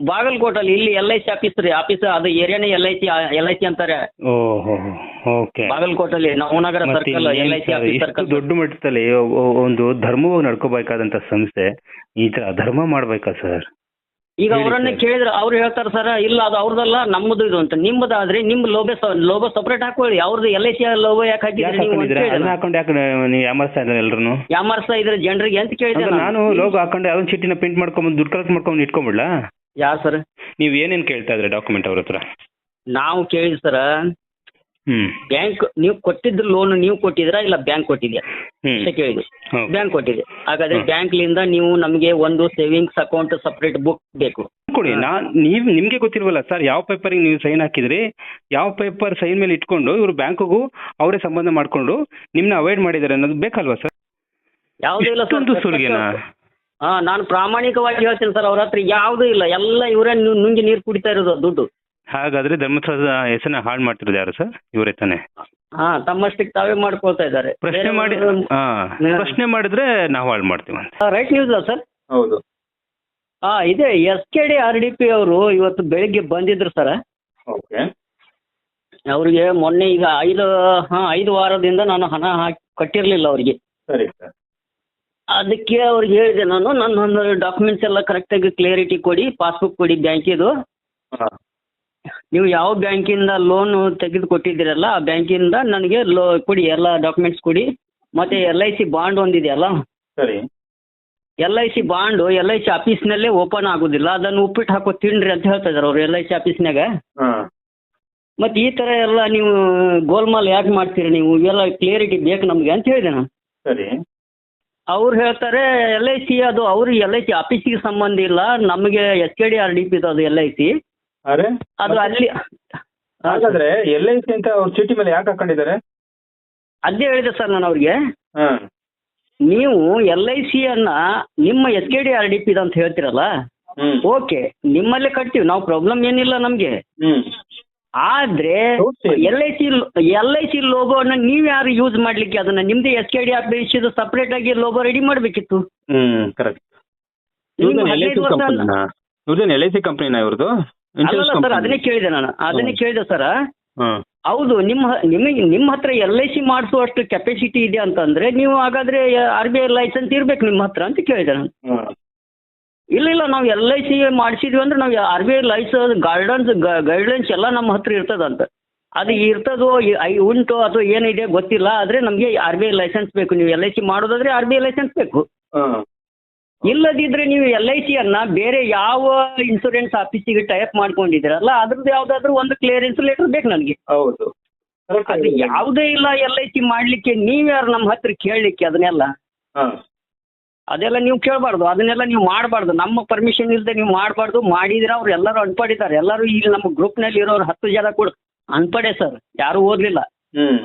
ಬಾಗಲಕೋಟಲ್ಲಿ ಇಲ್ಲಿ L I C office ರೀ office ಅದು ಏರಿಯಾನೇ L I C L I C ಅಂತಾರೆ. ಓಹೋ okay. ಬಾಗಲಕೋಟಲ್ಲಿ Navanagar circle L I C office circle ದೊಡ್ಡ ಮಟ್ಟದಲ್ಲಿ ಒಂದು ಧರ್ಮವಾಗಿ ನಡ್ಕೋಬೇಕಾದಂತ ಸಂಸ್ಥೆ ಈ ತರ ಧರ್ಮ ಮಾಡ್ಬೇಕಾ ಸರ್? ಈಗ ಅವರನ್ನೇ. ಕೇಳಿದ್ರೆ ಅವ್ರು ಹೇಳ್ತಾರೆ ಸರ್ ಇಲ್ಲ ಅದು ಅವ್ರದಲ್ಲ ನಮ್ಮದು ಇದು ಅಂತ. ನಿಮ್ಮದಾದ್ರೆ ನಿಮ್ ಲೋಬೆ ಲೋಗೋ ಸಪರೇಟ್ ಹಾಕೊಳ್ಳಿ. ಅವ್ರದ್ದು ಎಲ್ ಐ ಸಿ ಲೋಬೋ ಯಾಕೆ ಹಾಕಿದ್ರೆ ಹಾಕೊಂಡು ಯಾಕೆ ನೀವು ಯಾಮರ್ಸ್ತಾ ಇದ್ದಾರೆ ಎಲ್ರು ಯಾಮರ್ಸ್ತಾ ಇದ್ರೆ ಜನರಿಗೆ ಅಂತ ಕೇಳಿದ್ರೆ ನಾನು. ಲೋಗೋ ಹಾಕೊಂಡು ಯಾವ್ದೊಂದು ಚೀಟಿನ ಪ್ರಿಂಟ್ ಮಾಡ್ಕೊಂಬಂದು ದುಡ್ಡು ಕಲೆಕ್ಟ್ ಮಾಡ್ಕೊಂಡು ಇಟ್ಕೊಂಡ್ಬಿಡ್ಲಾ ಯಾರು ಸರ್ ನೀವು ಏನೇನ್ ಕೇಳ್ತಾ ಇದ್ರಿ ಡಾಕ್ಯುಮೆಂಟ್ ಅವ್ರ ಹತ್ರ? ನಾವು ಕೇಳಿ ಸರ್ ಬ್ಯಾಂಕ್ ನೀವು ಕೊಟ್ಟಿದ್ದು ಲೋನ್ ನೀವು ಕೊಟ್ಟಿದ್ರಾ ಇಲ್ಲ ಬ್ಯಾಂಕ್ ಕೊಟ್ಟಿದ್ಯಾ? ಹ್ಮ್. ಅಂತ ಕೇಳಿದ್ವಿ ಹೌದು. ಬ್ಯಾಂಕ್ ಕೊಟ್ಟಿದೆ. ಹಾಗಾದ್ರೆ ಬ್ಯಾಂಕ್ ಲಿಂದ ನೀವು ನಮಗೆ ಒಂದು ಸೇವಿಂಗ್ಸ್ ಅಕೌಂಟ್ ಸಪ್ರೇಟ್ ಬುಕ್ ಬೇಕು. ಕೊಡಿ ನಾ ನೀವು ನಿಮ್ಗೆ ಗೊತ್ತಿಲ್ವಲ್ಲ ಸರ್ ಯಾವ ಪೇಪರ್ ನೀವು ಸೈನ್ ಹಾಕಿದ್ರಿ ಯಾವ ಪೇಪರ್ ಸೈನ್ ಮೇಲೆ ಇಟ್ಕೊಂಡು ಇವರು ಬ್ಯಾಂಕ್ಗೂ ಅವರೇ ಸಂಬಂಧ ಮಾಡ್ಕೊಂಡು ನಿಮ್ನ ಅವಾಯ್ಡ್ ಮಾಡಿದ್ದಾರೆ ಅನ್ನೋದು ಬೇಕಲ್ವಾ ಸರ್ ಯಾವುದೇ ಇಲ್ಲ ಇಷ್ಟೊಂದು ಸುಲಿಗೆನಾ? ಹಾ ನಾನು ಪ್ರಾಮಾಣಿಕವಾಗಿ ಹೇಳ್ತೀನಿ ಸರ್ ಅವ್ರ ಹತ್ರ. ಯಾವುದೂ ಇಲ್ಲ. ಎಲ್ಲ ಇವರೇ ನುಂಗಿ ನೀರು ಕುಡಿತಾ ಇರೋದು ದುಡ್ಡು. ಹಾಗಾದ್ರೆ ಧರ್ಮಸ್ಥಳದ ಹೆಸರನ್ನ ಹಾಳು ಮಾಡ್ತಿರೋದು ಯಾರು ಸರ್? ಇವರೇ ತಾನೆ? ಹಾ ತಮ್ಮಷ್ಟಕ್ಕೆ ತಾವೇ ಮಾಡ್ಕೊಳ್ತಾ ಇದ್ದಾರೆ. ಪ್ರಶ್ನೆ ಮಾಡಿ ಹಾ ಪ್ರಶ್ನೆ ಮಾಡಿದ್ರೆ ನಾವು ಹಾಳು ಮಾಡ್ತೀವಿ ಅಂತ. Right news sir? ಹೌದು. ಹಾ ಇದೆ. S K D R D P ಅವರು ಇವತ್ತು ಬೆಳಿಗ್ಗೆ ಬಂದಿದ್ರು ಸರ್. ಓಕೆ. ಅವ್ರಿಗೆ ಮೊನ್ನೆ ಈಗ ಐದು ಹಾ ಐದು ವಾರದಿಂದ ನಾನು ಹಣ ಹಾಕಿ ಕಟ್ಟಿರಲಿಲ್ಲ ಅವರಿಗೆ. ಸರಿ ಸರ್. ಅದಕ್ಕೆ ಅವ್ರಿಗೆ ಹೇಳಿದೆ ನಾನು. ನನ್ನ ಡಾಕ್ಯುಮೆಂಟ್ಸ್ ಎಲ್ಲ ಕರೆಕ್ಟಾಗಿ ಕ್ಲಿಯರಿಟಿ ಕೊಡಿ ಪಾಸ್ಬುಕ್ ಕೊಡಿ ಬ್ಯಾಂಕಿದು ನೀವು ಯಾವ ಬ್ಯಾಂಕಿಂದ ಲೋನ್ ತೆಗೆದು ಕೊಟ್ಟಿದ್ದೀರಲ್ಲ ಆ ಬ್ಯಾಂಕಿಂದ ನನಗೆ ಲೋ ಕೊಡಿ ಎಲ್ಲ ಡಾಕ್ಯುಮೆಂಟ್ಸ್ ಕೊಡಿ. ಮತ್ತೆ ಎಲ್ ಐ ಸಿ ಬಾಂಡ್ ಒಂದಿದೆಯಲ್ಲ? ಸರಿ. L I C bond L I C ಆಫೀಸ್ನಲ್ಲೇ open ಆಗೋದಿಲ್ಲ. ಅದನ್ನು ಉಪ್ಪಿಟ್ಟು ಹಾಕೋ ತಿನ್ರಿ ಅಂತ ಹೇಳ್ತಾ ಇದಾರೆ ಅವ್ರು ಎಲ್ ಐ ಸಿ ಆಫೀಸ್ನಾಗ ಹಾಂ. ಮತ್ತೆ ಈ ಥರ ಎಲ್ಲ ನೀವು ಗೋಲ್ಮಾಲ್ ಯಾಕೆ ಮಾಡ್ತೀರಿ ನೀವು? ಇವೆಲ್ಲ ಕ್ಲಿಯರಿಟಿ ಬೇಕು ನಮಗೆ ಅಂತ ಹೇಳಿದೆ ನಾನು. ಸರಿ. ಅವ್ರು ಹೇಳ್ತಾರೆ ಎಲ್ ಐ ಸಿ ಅದು ಅವ್ರು ಎಲ್ ಐ ಸಿ ಆಫೀಸಿಗೆ ಸಂಬಂಧ ಇಲ್ಲ ನಮಗೆ S K D R D P ಅದು ಎಲ್ ಐ ಸಿ ಅರೆ ಅದು ಅಲ್ಲಿ ಹಾಗಾದ್ರೆ ಎಲ್ ಐ ಸಿ ಅಂತ ಅವ್ರ ಚೀಟಿ ಮೇಲೆ ಯಾಕೆ ಹಾಕೊಂಡಿದ್ದಾರೆ? ಅದೇ ಹೇಳಿದೆ ಸರ್ ನಾನು ಅವ್ರಿಗೆ. ಹ್ಮ್ ನೀವು ಎಲ್ ಐ ಸಿಯನ್ನ ನಿಮ್ಮ H K D R D P ಅಂತ ಹೇಳ್ತೀರಲ್ಲ? ಹ್ಮ್. ಓಕೆ ನಿಮ್ಮಲ್ಲೇ ಕಟ್ತೀವಿ ನಾವು ಪ್ರಾಬ್ಲಮ್ ಏನಿಲ್ಲ ನಮಗೆ. ಹ್ಮ್. ಆದ್ರೆ. L I C L I C ಲೋಗೋನ ನೀವ್ ಯಾರು ಯೂಸ್ ಮಾಡ್ಲಿಕ್ಕೆ ಅದನ್ನ? ನಿಮ್ದು S K D office separate ಆಗಿ ಲೋಗೋ ರೆಡಿ ಮಾಡ್ಬೇಕಿತ್ತು. ಹ್ಮ್ ಕರೆಕ್ಟ್ ಎಲ್ ಐ ಸಿ ಕಂಪ್ನಿನಾ ಇವ್ರದ್ದು ಸರ್ ಅದನ್ನೇ ಕೇಳಿದೆ ನಾನು. ಅದನ್ನೇ. ಕೇಳಿದೆ ಸರ್ ಹೌದು ನಿಮ್ಮ ನಿಮಗೆ ನಿಮ್ಮ ಹತ್ರ ಎಲ್ ಐ ಸಿ ಮಾಡಿಸುವಷ್ಟು ಕೆಪಾಸಿಟಿ ಇದೆ ಅಂತಂದ್ರೆ ನೀವು ಹಾಗಾದ್ರೆ ಆರ್ ಬಿ ಐ ಲೈಸೆನ್ಸ್ ಇರ್ಬೇಕು ನಿಮ್ಮ ಹತ್ರ ಅಂತ ಕೇಳಿದೆ ನಾನು. ಇಲ್ಲ ಇಲ್ಲ ನಾವು ಎಲ್ ಐ ಸಿ ಮಾಡಿಸಿದ್ವಿ ಅಂದ್ರೆ ನಾವು R B I license guidance guidelines ಎಲ್ಲ ನಮ್ಮ ಹತ್ರ ಇರ್ತದಂತ. ಅದು ಇರ್ತದೋ ಐ ಉಂಟು ಅಥವಾ ಏನಿದೆ ಗೊತ್ತಿಲ್ಲ ಆದ್ರೆ ನಮಗೆ ಆರ್ ಬಿ ಐ ಲೈಸೆನ್ಸ್ ಬೇಕು. ನೀವು ಎಲ್ ಐ ಸಿ ಮಾಡೋದಾದ್ರೆ ಆರ್ ಬಿ ಐ ಲೈಸೆನ್ಸ್ ಬೇಕು. ಇಲ್ಲದಿದ್ರೆ ನೀವು ಎಲ್ ಐ ಸಿಯನ್ನ ಬೇರೆ ಯಾವ ಇನ್ಸೂರೆನ್ಸ್ ಆಫೀಸಿಗೆ ಟೈಪ್ ಮಾಡ್ಕೊಂಡಿದ್ದೀರಲ್ಲ ಅದ್ರದ್ದು ಯಾವ್ದಾದ್ರು ಒಂದು ಕ್ಲಿಯರೆನ್ಸ್ ಲೆಟರ್ ಬೇಕು ನನಗೆ. ಹೌದು. ಅದು ಯಾವುದೇ ಇಲ್ಲ ಎಲ್ ಐ ಸಿ ಮಾಡಲಿಕ್ಕೆ ನೀವ್ಯಾರು ನಮ್ಮ ಹತ್ರ ಕೇಳಲಿಕ್ಕೆ ಅದನ್ನೆಲ್ಲ. ಹಾಂ. ಅದೆಲ್ಲ ನೀವು ಕೇಳಬಾರ್ದು. ಅದನ್ನೆಲ್ಲ ನೀವು ಮಾಡಬಾರ್ದು. ನಮ್ಮ ಪರ್ಮಿಷನ್ ಇಲ್ಲದೆ ನೀವು ಮಾಡಬಾರ್ದು. ಮಾಡಿದ್ರೆ ಅವ್ರು ಎಲ್ಲರೂ ಅನ್ಪಡಿತಾರೆ. ಎಲ್ಲರೂ ಈಗ ನಮ್ಮ ಗ್ರೂಪ್ನಲ್ಲಿ ಇರೋರು ಹತ್ತು ಜನ ಕೂಡ ಅನ್ಪಡೆ ಸರ್ ಯಾರು ಓದಲಿಲ್ಲ. ಹ್ಮ್.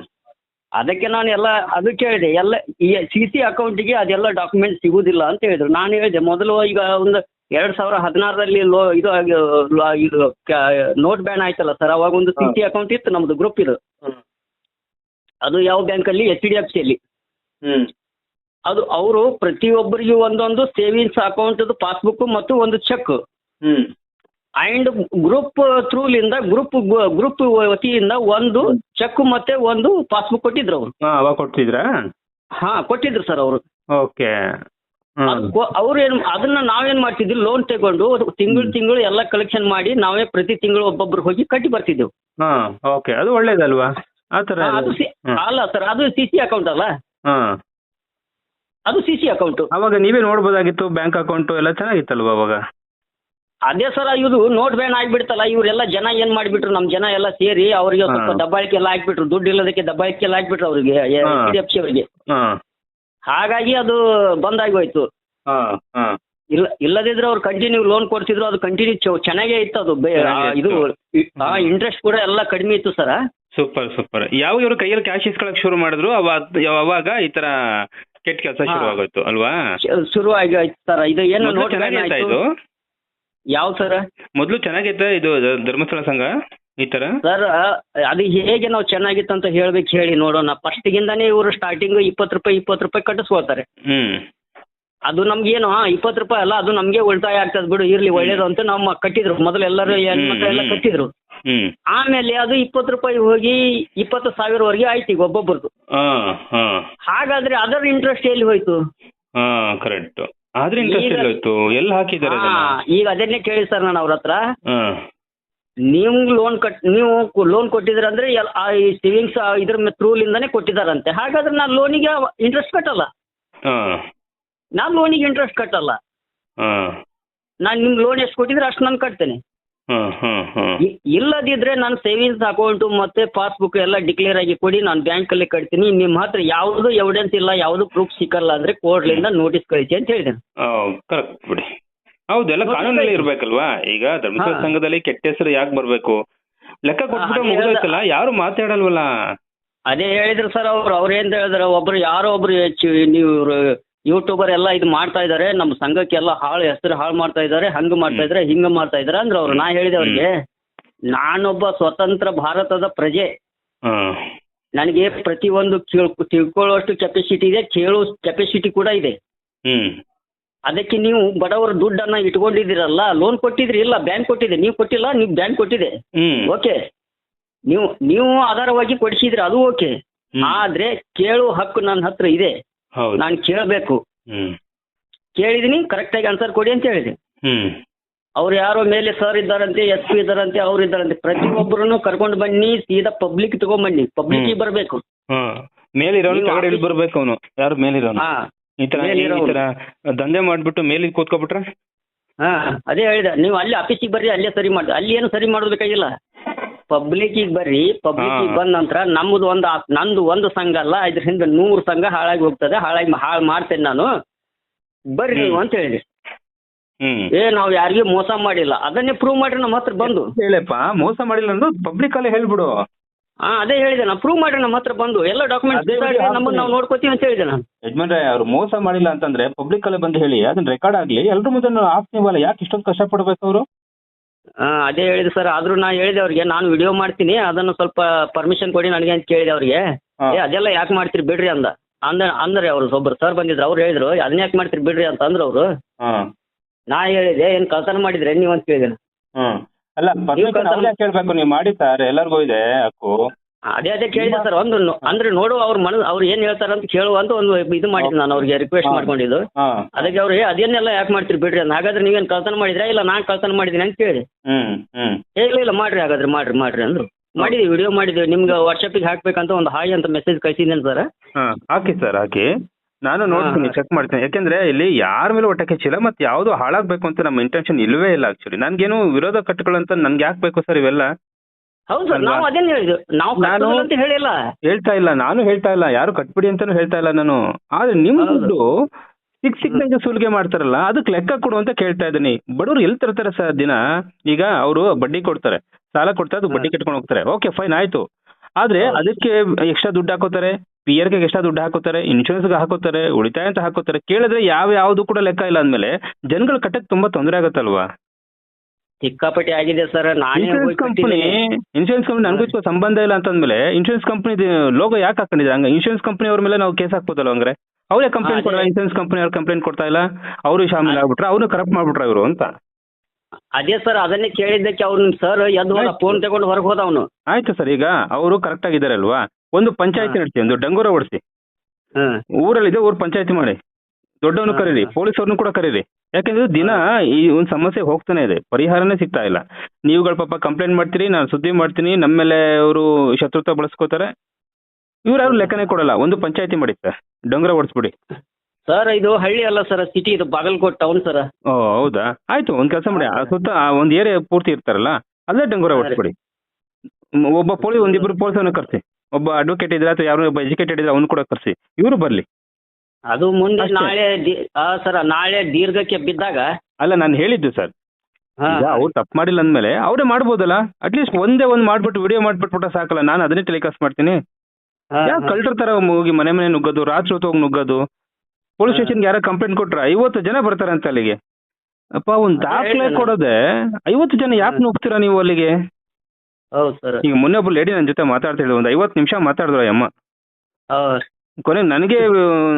ಅದಕ್ಕೆ ನಾನು ಎಲ್ಲ ಅದು ಕೇಳಿದೆ. ಎಲ್ಲ ಈ ಸಿ ಸಿ ಅಕೌಂಟಿಗೆ ಅದೆಲ್ಲ ಡಾಕ್ಯುಮೆಂಟ್ ಸಿಗುವುದಿಲ್ಲ ಅಂತ ಹೇಳಿದ್ರು. ನಾನು ಹೇಳಿದೆ ಮೊದಲು ಈಗ ಒಂದು ಎರಡ್ ಸಾವಿರ ಹದಿನಾರರಲ್ಲಿ ಲೋ ಇದು ಇದು ನೋಟ್ ಬ್ಯಾನ್ ಆಯ್ತಲ್ಲ ಸರ್ ಅವಾಗ ಒಂದು ಸಿ ಸಿ ಅಕೌಂಟ್ ಇತ್ತು ನಮ್ದು ಗ್ರೂಪ್ ಇದು. ಅದು ಯಾವ ಬ್ಯಾಂಕಲ್ಲಿ ಎಚ್ ಡಿ ಎಫ್ ಸಿಯಲ್ಲಿ ಹ್ಮ್. ಅದು ಅವರು ಪ್ರತಿಯೊಬ್ಬರಿಗೂ ಒಂದೊಂದು ಸೇವಿಂಗ್ಸ್ ಅಕೌಂಟ್ ಪಾಸ್ಬುಕ್ ಮತ್ತು ಒಂದು ಚೆಕ್ ಹ್ಮ್. ಅಂಡ್ ಗ್ರೂಪ್ ಥ್ರೂಲಿಂದ ಗ್ರೂಪ್ ಗ್ರೂಪ್ ವತಿಯಿಂದ ಒಂದು ಚೆಕ್ ಮತ್ತೆ ಒಂದು ಪಾಸ್ಬುಕ್ ಕೊಟ್ಟಿದ್ರು ಅವರು. ಹಾ ಅವಾಗ ಕೊಡ್ತಿದ್ರಾ ಹಾ ಕೊಟ್ಟಿದ್ರು ಸರ್ ಅವರು. ಓಕೆ. ಅವ್ರು ಏನು ಅದನ್ನ ನಾವೇನ್ ಮಾಡ್ತಿದ್ವಿ ಲೋನ್ ತಗೊಂಡು ತಿಂಗಳು ತಿಂಗಳು ಎಲ್ಲ ಕಲೆಕ್ಷನ್ ಮಾಡಿ ನಾವೇ ಪ್ರತಿ ತಿಂಗಳು ಒಬ್ಬೊಬ್ರು ಹೋಗಿ ಕಟ್ಟಿ ಬರ್ತಿದ್ದೆವು. ಹಾ ಓಕೆ. ಅದು ಒಳ್ಳೇದಲ್ವಾ? ಆ ಥರ ಅದು ಸಿ- ಅಲ್ಲ ಸರ್ ಅದು ಸಿ ಸಿ ಅಕೌಂಟ್ ಅಲ್ಲ? ಹಾಂ. ಅದು ಸಿ ಸಿ ಅಕೌಂಟ್ ಅವಾಗ ನೀವೇ ನೋಡ್ಬೋದಾಗಿತ್ತು ಬ್ಯಾಂಕ್ ಅಕೌಂಟ್ ಎಲ್ಲ ಚೆನ್ನಾಗಿತ್ತಲ್ವಾ ಅವಾಗ? ಅದೇ ಸರ ಇದು ನೋಟ್ ಬ್ಯಾನ್ ಆಗ್ಬಿಡ್ತಲ್ಲ ಇವರೆಲ್ಲ ಜನ ಏನ್ ಮಾಡ್ಬಿಟ್ರು ನಮ್ ಜನ ಎಲ್ಲ ಸೇರಿ ಅವ್ರಿಗೆ ಸ್ವಲ್ಪ. ದಬ್ಬಾಳಿಕೆ ಎಲ್ಲ ಹಾಕ್ಬಿಟ್ರು ದುಡ್ಡು ಇಲ್ಲದಕ್ಕೆ ದಬ್ಬಾಳಿಕೆ ಎಲ್ಲ ಹಾಕ್ಬಿಟ್ರು ಅವ್ರಿಗೆ ಹಾ. ಎಚ್ ಡಿ ಎಫ್ ಸಿ ಅವರಿಗೆ. ಹಾಗಾಗಿ ಅದು ಬಂದ್ ಹೋಯ್ತು ಇಲ್ಲ ಇಲ್ಲದಿದ್ರೆ ಅವ್ರು ಕಂಟಿನ್ಯೂ ಲೋನ್ ಕೊಡ್ತಿದ್ರು ಅದು ಕಂಟಿನ್ಯೂ ಚೆನ್ನಾಗೇ ಇತ್ತು ಅದು ಇದು ಇಂಟ್ರೆಸ್ಟ್ ಕೂಡ ಎಲ್ಲ ಕಡಿಮೆ ಇತ್ತು ಸರ್. Super super. ಯಾವಾಗ ಇವರು ಕೈಯಲ್ಲಿ ಕ್ಯಾಶ್ ಇಸ್ಕೊಳಕ್ ಶುರು ಮಾಡಿದ್ರು? ಅವ ಅವಾಗ ಈ ತರ ಕೆಟ್ಟ ಕೆಲಸ ಹಾ. ಶುರು ಆಗೋಯ್ತು ಅಲ್ವಾ? ಶುರು ಆಗಿ ಆಯ್ತು ಸರ್ ಇದು ಏನು ಮೊದ್ಲು ನೋಟ್ ಬ್ಯಾನ್ ಚೆನ್ನಾಗಿತ್ತಾ ಆಯ್ತು. ಇದು ಯಾವ ಸರ್? ಮೊದ್ಲು ಚೆನ್ನಾಗಿತ್ತ ಇದು ಧ- ಧರ್ಮಸ್ಥಳ ಸಂಘ ಈ ತರ? ಸರ್ ಅದು ಹೇಗೆ ನಾವು ಚೆನ್ನಾಗಿತ್ತು ಅಂತ ಹೇಳ್ಬೇಕು ಹೇಳಿ ನೋಡೋಣ. ಫಸ್ಟ್ಗಿಂದಾನೇ ಇವರು ಸ್ಟಾರ್ಟಿಂಗ್ ಇಪ್ಪತ್ತು ರೂಪಾಯಿ ಇಪ್ಪತ್ತು ರೂಪಾಯಿ ಕಟ್ಟಿಸ್ಕೊಳ್ತಾರೆ. ಹ್ಮ್. ಅದು ನಮ್ಗೇನು ಇಪ್ಪತ್ತು ರೂಪಾಯಿ ಅಲ್ಲ ಅದು ನಮ್ಗೆ ಉಳಿತಾಯ ಆಗ್ತದೆ ಬಿಡು ಇರ್ಲಿ ಒಳ್ಳೇದು ಅಂತ ನಮ್ಮ ಕಟ್ಟಿದ್ರು. ಮೊದಲು ಎಲ್ಲರೂ ಹೆಣ್ಮಕ್ಳು ಎಲ್ಲ. ಕಟ್ಟಿದ್ರು. ಹ್ಮ್. ಆಮೇಲೆ ಅದು ಇಪ್ಪತ್ತು ರೂಪಾಯಿ ಹೋಗಿ ಇಪ್ಪತ್ತು ಸಾವಿರವರೆಗೆ ಆಯ್ತು ಈಗ ಹಾ ಹಾಗಾದ್ರೆ ಅದರ ಇಂಟ್ರೆಸ್ಟ್ ಎಲ್ಲಿ ಹೋಯ್ತು? ಹಾ ಕರೆಕ್ಟ್ ಆದ್ರೆ ಇಂಟ್ರೆಸ್ಟ್ ಎಲ್ಲಿ ಹಾಕಿದ್ದಾರೆ ಹಾ, ಈಗ ಅದನ್ನೇ ಕೇಳಿ ಸರ್ ನಾನು ಅವ್ರ ಹತ್ರ. ನೀವು ಲೋನ್ ಕಟ್ ನೀವು ಲೋನ್ ಕೊಟ್ಟಿದ್ರ ಅಂದ್ರೆ ಈ ಸೇವಿಂಗ್ಸ್ ಇದ್ರ ಥ್ರೂಲಿಂದಾನೇ ಕೊಟ್ಟಿದಾರಂತೆ ಹಾಗಾದ್ರೆ ನಾನು ಲೋನಿಗೆ ಇಂಟ್ರೆಸ್ಟ್ ಕಟ್ಟಲ್ಲ. ಹಾ. ನಾನು ಲೋನಿಗೆ ಇಂಟ್ರೆಸ್ಟ್ ಕಟ್ಟಲ್ಲ. ಹಾ. ನಾನು ನಿಮ್ಗೆ ಲೋನ್ ಎಷ್ಟು ಕೊಟ್ಟಿದ್ರೆ ಅಷ್ಟು ನಾನು ಕಟ್ತೇನೆ. ಇ- ಇಲ್ಲದಿದ್ರೆ ನಾನು ಸೇವಿಂಗ್ಸ್ ಅಕೌಂಟ್ ಮತ್ತೆ ಪಾಸ್ಬುಕ್ ಎಲ್ಲ ಡಿಕ್ಲೇರ್ ಆಗಿ ಕೊಡಿ ನಾನು ಬ್ಯಾಂಕಲ್ಲಿ ಕಟ್ತೀನಿ. ನಿಮ್ಮ ಹತ್ರ ಯಾವುದು ಎವಿಡೆನ್ಸ್ ಇಲ್ಲ ಯಾವುದು ಪ್ರೂಫ್ ಸಿಕ್ಕಲ್ಲ ಅಂದ್ರೆ ಕೋರ್ಟ್ಲಿಂದ ನೋಟಿಸ್ ಕಳಿಸಿ ಅಂತ ಹೇಳಿದೆ ಕರೆಕ್ಟ್ ಬಿಡಿ. ಹೌದು ಎಲ್ಲ ಕಾನೂನಲ್ಲಿ ಇರ್ಬೇಕಲ್ವಾ? ಈಗ ಧರ್ಮಸ್ಥಳ ಹಾ. ಸಂಘದಲ್ಲಿ ಕೆಟ್ಟ ಹೆಸರು ಯಾಕೆ ಬರ್ಬೇಕು? ಲೆಕ್ಕ ಮುಗಿದೋಯ್ತಲ್ಲ ಯಾರು ಮಾತಾಡಲ್ವಲ್ಲ? ಅದೇ ಹೇಳಿದ್ರು ಸರ್ ಅವ್ರು ಅವ್ರೇನ್ ಏನ್ ಹೇಳಿದ್ರು? ಒಬ್ರು ಯಾರೋ ಒಬ್ರು ಹೆಚ್ಚು ನೀವು ಯೂಟ್ಯೂಬರ್ ಎಲ್ಲ ಇದು ಮಾಡ್ತಾ ಇದ್ದಾರೆ ನಮ್ಮ ಸಂಘಕ್ಕೆಲ್ಲ ಹಾಳು ಹೆಸರು ಹಾಳು ಮಾಡ್ತಾ ಇದ್ದಾರೆ ಹಂಗೆ ಮಾಡ್ತಾ ಇದ್ದಾರೆ ಹಿಂಗೆ ಮಾಡ್ತಾ ಇದ್ದಾರೆ ಅಂದ್ರೆ ಅವ್ರು. ನಾ ಹೇಳಿದೆ ಅವ್ರಿಗೆ ನಾನೊಬ್ಬ ಸ್ವತಂತ್ರ ಭಾರತದ ಪ್ರಜೆ. ನನಗೆ ಪ್ರತಿಯೊಂದು ಕೇಳ್ ತಿಳ್ಕೊಳ್ಳುವಷ್ಟು ಕೆಪಾಸಿಟಿ ಇದೆ ಕೇಳೋ ಕೆಪಾಸಿಟಿ ಕೂಡ ಇದೆ. ಅದಕ್ಕೆ ನೀವು ಬಡವರ ದುಡ್ಡನ್ನ ಇಟ್ಕೊಂಡಿದ್ದೀರಲ್ಲ ಲೋನ್ ಕೊಟ್ಟಿದ್ರಿ ಇಲ್ಲ ಬ್ಯಾಂಕ್ ಕೊಟ್ಟಿದೆ. ನೀವು ಕೊಟ್ಟಿಲ್ಲ ನೀವು ಬ್ಯಾಂಕ್ ಕೊಟ್ಟಿದೆ. ಓಕೆ. ನೀವು ನೀವು ಆಧಾರವಾಗಿ ಕೊಡಿಸಿದ್ರಿ ಅದು ಓಕೆ. ಆದ್ರೆ ಕೇಳೋ ಹಕ್ಕು ನನ್ನ ಹತ್ರ ಇದೆ. ಹೌದು. ನಾನು ಕೇಳಬೇಕು. ಹ್ಮ್. ಕೇಳಿದೀನಿ ಕರೆಕ್ಟಾಗಿ ಆನ್ಸರ್ ಕೊಡಿ ಅಂತ ಹೇಳಿದೆ. ಹ್ಮ್. ಅವ್ರು ಯಾರೋ ಮೇಲೆ ಸರ್ ಇದ್ದಾರಂತೆ ಎಸ್ ಪಿ ಇದ್ದಾರಂತೆ ಅವ್ರು ಇದ್ದಾರಂತೆ ಪ್ರತಿಯೊಬ್ಬರನ್ನು ಕರ್ಕೊಂಡು ಬನ್ನಿ ಸೀದಾ ಪಬ್ಲಿಕ್ ತಗೊಂಡ್ಬನ್ನಿ. ಪಬ್ಲಿಕ್. ಬರಬೇಕು. ಹಾ. ಮೇಲಿರೋನು ಕೆಳಗಡೆ ಇಳಿದು ಬರ್ಬೇಕು ಅವನು. ಯಾರು ಮೇಲಿರೋನು? ಹಾ. ಈ ತರ ಈ ಮೇಲಿರೋನು. ತರ ದಂಧೆ ಮಾಡ್ಬಿಟ್ಟು ಮೇಲಿಗೆ ಕೂತ್ಕೊಬಿಟ್ರ? ಹಾ ಅದೇ ಹೇಳಿದೆ. ನೀವು ಅಲ್ಲಿ ಆಫೀಸಿಗೆ ಬರ್ರಿ ಅಲ್ಲೇ ಸರಿ ಮಾಡಿ ಅಲ್ಲಿ ಏನು ಸರಿ ಮಾಡೋದು ಬೇಕಾಗಿಲ್ಲ. ಪಬ್ಲಿಕ್ಕಿಗೆ ಬರ್ರಿ ಪಬ್ಲಿಕ್ಗೆ ಬಂದ ನಂತರ ನಮ್ಮದು ಒಂದು ನಂದು ಒಂದು ಸಂಘ ಅಲ್ಲ ಇದ್ರ ಹಿಂದೆ ನೂರು ಸಂಘ ಹಾಳಾಗಿ ಹೋಗ್ತದೆ ಹಾಳಾಗಿ ಹಾಳು ಮಾಡ್ತೇನೆ ನಾನು. ಬರ್ರಿ ನೀವು ಅಂತ ಹೇಳಿದೆ. ಹ್ಮ್. ಏ ನಾವು ಯಾರಿಗೂ ಮೋಸ ಮಾಡಿಲ್ಲ. ಅದನ್ನೇ ಪ್ರೂವ್ ಮಾಡ್ರಿ ನಮ್ಮ ಹತ್ರ ಬಂದು. ಹೇಳಪ್ಪ ಮೋಸ ಮಾಡಿಲ್ಲ ಅಂದ್ರೆ ಪಬ್ಲಿಕ್ ಅಲ್ಲೇ ಹೇಳ್ಬಿಡು. ಹಾ ಅದೇ ಹೇಳಿದೆ ನಾ ಪ್ರೂವ್ ಮಾಡ್ರಿ ನಮ್ಮ ಹತ್ರ ಬಂದು. ಎಲ್ಲ ಡಾಕ್ಯುಮೆಂಟ್ ನಮ್ಮನ್ನ ನಾವು ನೋಡ್ಕೋತೀವಿ ಅಂತ ಹೇಳಿದೆ ನಾನು. ಯಜಮಾನ್ರೆ ಅವ್ರು ಮೋಸ ಮಾಡಿಲ್ಲ ಅಂತಂದ್ರೆ ಪಬ್ಲಿಕ್ ಅಲ್ಲೇ ಬಂದು ಹೇಳಿ ಅದನ್ನ ರೆಕಾರ್ಡ್ ಆಗ್ಲಿ. ಎಲ್ರ ಮುಂದೆ ಆಗ್ತೀವಲ್ಲ ಯಾಕೆ ಇಷ್ಟೊಂದು ಕಷ್ಟ ಪಡ್ಬೇಕು ಅವರು? ಹಾ ಅದೇ ಹೇಳಿದೆ ಸರ್. ಆದ್ರೂ ನಾ ಹೇಳಿದೆ ಅವ್ರಿಗೆ ನಾನು ವಿಡಿಯೋ ಮಾಡ್ತೀನಿ ಅದನ್ನು ಸ್ವಲ್ಪ ಪರ್ಮಿಷನ್ ಕೊಡಿ ನನಗೆ ಅಂತ ಕೇಳಿದೆ ಅವ್ರಿಗೆ. ಏ ಅದೆಲ್ಲ ಯಾಕೆ ಮಾಡ್ತೀರಿ ಬಿಡ್ರಿ ಅಂದ. ಅಂದ ಅಂದ್ರೆ ಅವ್ರು ಒಬ್ರು ಸರ್ ಬಂದಿದ್ರು ಅವ್ರು ಹೇಳಿದ್ರು ಅದನ್ನ ಯಾಕೆ ಮಾಡ್ತೀರಿ ಬಿಡ್ರಿ ಅಂತ ಅಂದ್ರು ಅವರು. ನಾ ಹೇಳಿದೆ ಏನ್ ಕಳ್ತನ ಮಾಡಿದ್ರೆ ನೀವು ಅಂತ ಕೇಳಿದೆ. ಅಲ್ಲ ಪರ್ಮಿಷನ್ ಕೇಳ್ಬೇಕು ನೀವು ಮಾಡಿ ಸರ್ ಎಲ್ಲರಿಗೂ ಇದೆ ಹಕ್ಕು. ಅದೇ ಅದೇ ಕೇಳಿದೆ ಸರ್ ಒಂದು ನೋ- ಅಂದ್ರೆ ನೋಡುವ ಅವ್ರ ಮನ ಅವ್ರು ಏನ್ ಹೇಳ್ತಾರ ಅಂತ ಕೇಳುವ ಅಂತ ಒಂದು ಇದು ಮಾಡಿದ್ದು ನಾನು ಅವ್ರಿಗೆ ರಿಕ್ವೆಸ್ಟ್ ಮಾಡ್ಕೊಂಡಿದ್ದು. ಹಾ. ಅದಕ್ಕೆ ಅವ್ರು ಅದನ್ನೆಲ್ಲ ಅದೇನೆಲ್ಲ ಯಾಕೆ ಮಾಡ್ತೀರಿ ಬಿಡ್ರಿ ಅಂತ ಹಾಗಾದ್ರೆ ನೀವೇನ್ ಕಳ್ತನ ಮಾಡಿದ್ರಾ? ಇಲ್ಲ ನಾನ್ ಕಳ್ತನ ಮಾಡಿದ್ದೀನಿ ಅಂತ ಕೇಳಿ. ಹ್ಮ್ ಹ್ಮ್. ಏ ಇಲ್ಲ ಇಲ್ಲ ಮಾಡ್ರಿ ಹಾಗಾದ್ರೆ ಮಾಡ್ರಿ ಮಾಡ್ರಿ ಅಂದ್ರು. ಮಾಡಿದ್ವಿ ವಿಡಿಯೋ ಮಾಡಿದ್ವಿ. ನಿಮ್ಗೆ ವಾಟ್ಸಪ್ಪಿಗೆ ಹಾಕ್ಬೇಕಂತ ಒಂದು ಹಾಯ್ ಅಂತ ಮೆಸೇಜ್ ಕಳಿಸಿದ್ದೇನೆ ಸರ್. ಹಾ ಹಾಕಿ ಸರ್ ಹಾಕಿ. ನಾನು ನೋಡ್ತೀನಿ. ಚೆಕ್ ಮಾಡ್ತೀನಿ. ಯಾಕೆಂದ್ರೆ ಇಲ್ಲಿ ಯಾರ ಮೇಲೆ ಹೊಟ್ಟೆ ಚಿಲ ಮತ್ತೆ ಯಾವುದು ಹಾಳಾಗ್ಬೇಕು ಅಂತ ನಮ್ಮ ಇಂಟೆನ್ಷನ್ ಇಲ್ವೇ ಇಲ್ಲ ಆಕ್ಚುಲಿ ನನ್ಗೇನು ವಿರೋಧ ಕಟ್ಟುಗಳಂತ ನನ್ಗೆ ಯಾಕೆ ಬೇಕು ಸರ್ ಇವೆಲ್ಲ? ಹೌದು ಸರ್ ಅಲ್ವಾ? ನಾವು ಅದೇನು ಹೇಳಿದ್ವಿ ನಾವು ನಾನು- ಕಟ್ಟೋದಿಲ್ಲ ಅಂತ ಹೇಳಿಲ್ಲ. ಹೇಳ್ತಾ ಇಲ್ಲ ನಾನು ಹೇಳ್ತಾ ಇಲ್ಲ ಯಾರು ಕಟ್ಬಿಡಿ ಅಂತಾನು ಹೇಳ್ತಾ ಇಲ್ಲ ನಾನು. ಆದ್ರೆ ನಿಮ್. ದುಡ್ಡು ಸಿಕ್ ಸಿಕ್ದಂಗೆ ಸುಲಿಗೆ ಮಾಡ್ತಾರಲ್ಲ ಅದಕ್ಕೆ ಲೆಕ್ಕ ಕೊಡು ಅಂತ ಕೇಳ್ತಾ ಇದ್ದೀನಿ. ಬಡವರು ಎಲ್ಲಿ ತರ್ತಾರೆ ಸರ್ ದಿನ? ಈಗ ಅವರು ಬಡ್ಡಿ ಕೊಡ್ತಾರೆ ಸಾಲ ಕೊಡ್ತಾರೆ ಅದು ಬಡ್ಡಿ ಕಟ್ಕೊಂಡು ಹೋಗ್ತಾರೆ. ಓಕೆ ಫೈನ್ ಆಯ್ತು. ಆದ್ರೆ ಅದಕ್ಕೆ ಎಕ್ಸ್ಟ್ರಾ ದುಡ್ಡು ಹಾಕೋತಾರೆ ಪಿ ಆರ್ಗೆ ಎಕ್ಸ್ಟ್ರಾ ದುಡ್ಡು ಹಾಕೋತಾರೆ ಇನ್ಶೂರೆನ್ಸ್ ಹಾಕೋತಾರೆ ಉಳಿತಾಯ ಅಂತ ಹಾಕೋತಾರೆ. ಕೇಳಿದ್ರೆ ಯಾವ ಯಾವ್ದು ಕೂಡ ಲೆಕ್ಕ ಇಲ್ಲ ಅಂದ್ಮೇಲೆ ಜನಗಳು ಕಟ್ಟಕ್ಕೆ ತುಂಬಾ ತೊಂದರೆ ಆಗುತ್ತಲ್ವಾ? ಸಿಕ್ಕಾಪಟ್ಟೆ ಆಗಿದೆ ಸರ್. ನಾನೇ ಇನ್ಶೂರೆನ್ಸ್ ಕಂಪನಿ ಇನ್ಶೂರೆನ್ಸ್ ಕಂಪನಿ ನನಗೂ ಇದಕ್ಕೂ ಸಂಬಂಧ ಇಲ್ಲ ಅಂತಂದ್ಮೇಲೆ ಇನ್ಶೂರೆನ್ಸ್ ಕಂಪನಿ ಲೋಗೋ ಯಾಕೆ ಹಾಕೊಂಡಿದೆ ಹಂಗ ಇನ್ಶೂರೆನ್ಸ್ ಕಂಪನಿ ಅವ್ರ ಮೇಲೆ ನಾವು ಕೇಸ್ ಹಾಕ್ಬೋದಲ್ಲ ಅಂದ್ರೆ ಅವರೇ ಕಂಪ್ಲೇಂಟ್. ಕೊಡಲ್ಲ ಇನ್ಶೂರೆನ್ಸ್ ಕಂಪನಿ ಅವ್ರು ಕಂಪ್ಲೇಂಟ್ ಕೊಡ್ತಾ ಇಲ್ಲ ಅವರು ಶಾಮಿಲ್. ಆಗ್ಬಿಟ್ರೆ ಅವ್ರು ಕರಪ್ಟ್ ಮಾಡ್ಬಿಟ್ರ ಇವರು ಅಂತ. ಅದೇ ಸರ್ ಅದನ್ನೇ ಕೇಳಿದ್ದಕ್ಕೆ ಅವ್ನು ಸರ್ ಎದ್ದು ಫೋನ್ ತಗೊಂಡು ಹೊರಗೆ ಹೋದ ಅವನು. ಆಯ್ತು ಸರ್ ಈಗ ಅವರು ಕರೆಕ್ಟ್ ಆಗಿದ್ದಾರೆ ಅಲ್ವಾ? ಒಂದು ಪಂಚಾಯತಿ. ನಡೆಸಿ ಒಂದು ಡಂಗೂರ ಓಡಿಸಿ. ಊರಲ್ಲಿದೆ ಊರ್ ಪಂಚಾಯತಿ ಮಾಡಿ. ದೊಡ್ಡವನು. ಕರೀರಿ ಪೊಲೀಸ್ ಅವ್ರನ್ನು ಕೂಡ ಕರೀರಿ. ಯಾಕಂದ್ರೆ ದಿನ ಈ ಒಂದು ಸಮಸ್ಯೆ ಹೋಗ್ತಾನೆ ಇದೆ ಪರಿಹಾರನೇ ಸಿಗ್ತಾ ಇಲ್ಲ. ನೀವುಗಳ ಪಾಪ ಕಂಪ್ಲೇಂಟ್ ಮಾಡ್ತೀರಿ ನಾನು ಸುದ್ದಿ ಮಾಡ್ತೀನಿ ನಮ್ಮ ಮೇಲೆ ಅವರು ಶತ್ರುತ್ವ ಬಳಸ್ಕೋತಾರೆ. ಇವ್ರು ಯಾರು ಲೆಕ್ಕನೇ ಕೊಡಲ್ಲ ಒಂದು ಪಂಚಾಯತಿ ಮಾಡಿ ಸರ್ ಡೊಂಗರ ಓಡಿಸ್ಬಿಡಿ. ಸರ್ ಇದು ಹಳ್ಳಿ ಅಲ್ಲ ಸರ್ ಸಿಟಿ ಇದು ಬಾಗಲಕೋಟ್ ಟೌನ್ ಸರ್. ಓ ಹೌದಾ? ಆಯ್ತು ಒಂದ್ ಕೆಲಸ ಮಾಡಿ ಆ ಸುತ್ತ ಆ ಒಂದ್ ಏರಿಯಾ ಪೂರ್ತಿ ಇರ್ತಾರಲ್ಲ ಅಲ್ಲೇ ಡೊಂಗರ ಓಡಿಸ್ಬಿಡಿ. ಒಬ್ಬ ಪೊಲೀಸ್ ಒಂದಿಬ್ರು ಪೊಲೀಸನ್ನು ಕರ್ಸಿ. ಒಬ್ಬ ಅಡ್ವೊಕೇಟ್ ಇದ್ರೆ ಅಥವಾ ಯಾರೋ ಒಬ್ಬ ಎಜುಕೇಟೆಡ್ ಇದ್ರೆ ಅವ್ನು ಕೂಡ ಕರ್ಸಿ. ಇವರು ಬರ್ಲಿ. ಅದು ಮುಂದೆ ಅಷ್ಟೇ. ನಾಳೆ ದಿ- ಆ ಸರ್ ನಾಳೆ ದೀರ್ಘಕ್ಕೆ ಬಿದ್ದಾಗ? ಅಲ್ಲ ನಾನು ಹೇಳಿದ್ದು ಸರ್. ಹಾ, ಈಗ ಅವ್ರು ತಪ್ಪು ಮಾಡಿಲ್ಲ ಅಂದ್ಮೇಲೆ ಅವರೇ ಮಾಡ್ಬೋದಲ್ಲ. ಅಟ್ಲೀಸ್ಟ್ ಒಂದೇ ಒಂದ್ ಮಾಡ್ಬಿಟ್ಟು ವಿಡಿಯೋ ಮಾಡ್ಬಿಟ್ಬಿಟ್ರೆ ಸಾಕಲ್ಲ ನಾನು ಅದನ್ನೇ ಟೆಲಿಕಾಸ್ಟ್ ಮಾಡ್ತೀನಿ. ಹಾ, ಯಾಕೆ ಹಾ. ತರ ಹೋಗಿ ಮನೆ ಮನೆ ನುಗ್ಗೋದು ರಾತ್ರಿ ಹೊತ್ತು ಹೋಗಿ ನುಗ್ಗೋದು? ಪೊಲೀಸ್ ಹಾ. ಸ್ಟೇಷನ್ಗೆ ಯಾರೋ ಕಂಪ್ಲೇಂಟ್ ಕೊಟ್ರ ಐವತ್ತು ಜನ ಬರ್ತಾರೆ ಅಂತ ಅಲ್ಲಿಗೆ. ಅಪ್ಪ ಒಂದು ಅದೇ ದಾಖಲೆ ಹೇಳಿದ್ನಲ್ಲ. ಕೊಡೋದೆ ಐವತ್ತು ಜನ ಯಾಕೆ. ನುಗ್ತೀರಾ ನೀವು ಅಲ್ಲಿಗೆ? ಹೌದು ಸರ್. ಈಗ ಮೊನ್ನೆ ಒಬ್ರು ಲೇಡಿ ನನ್ನ ಜೊತೆ ಮಾತಾಡ್ತಿದ್ರು ಒಂದು ಐವತ್ತು ನಿಮಿಷ ಮಾತಾಡಿದ್ರು ಅಮ್ಮ. ಹೌದು. ಕೊನೆ ನನಗೆ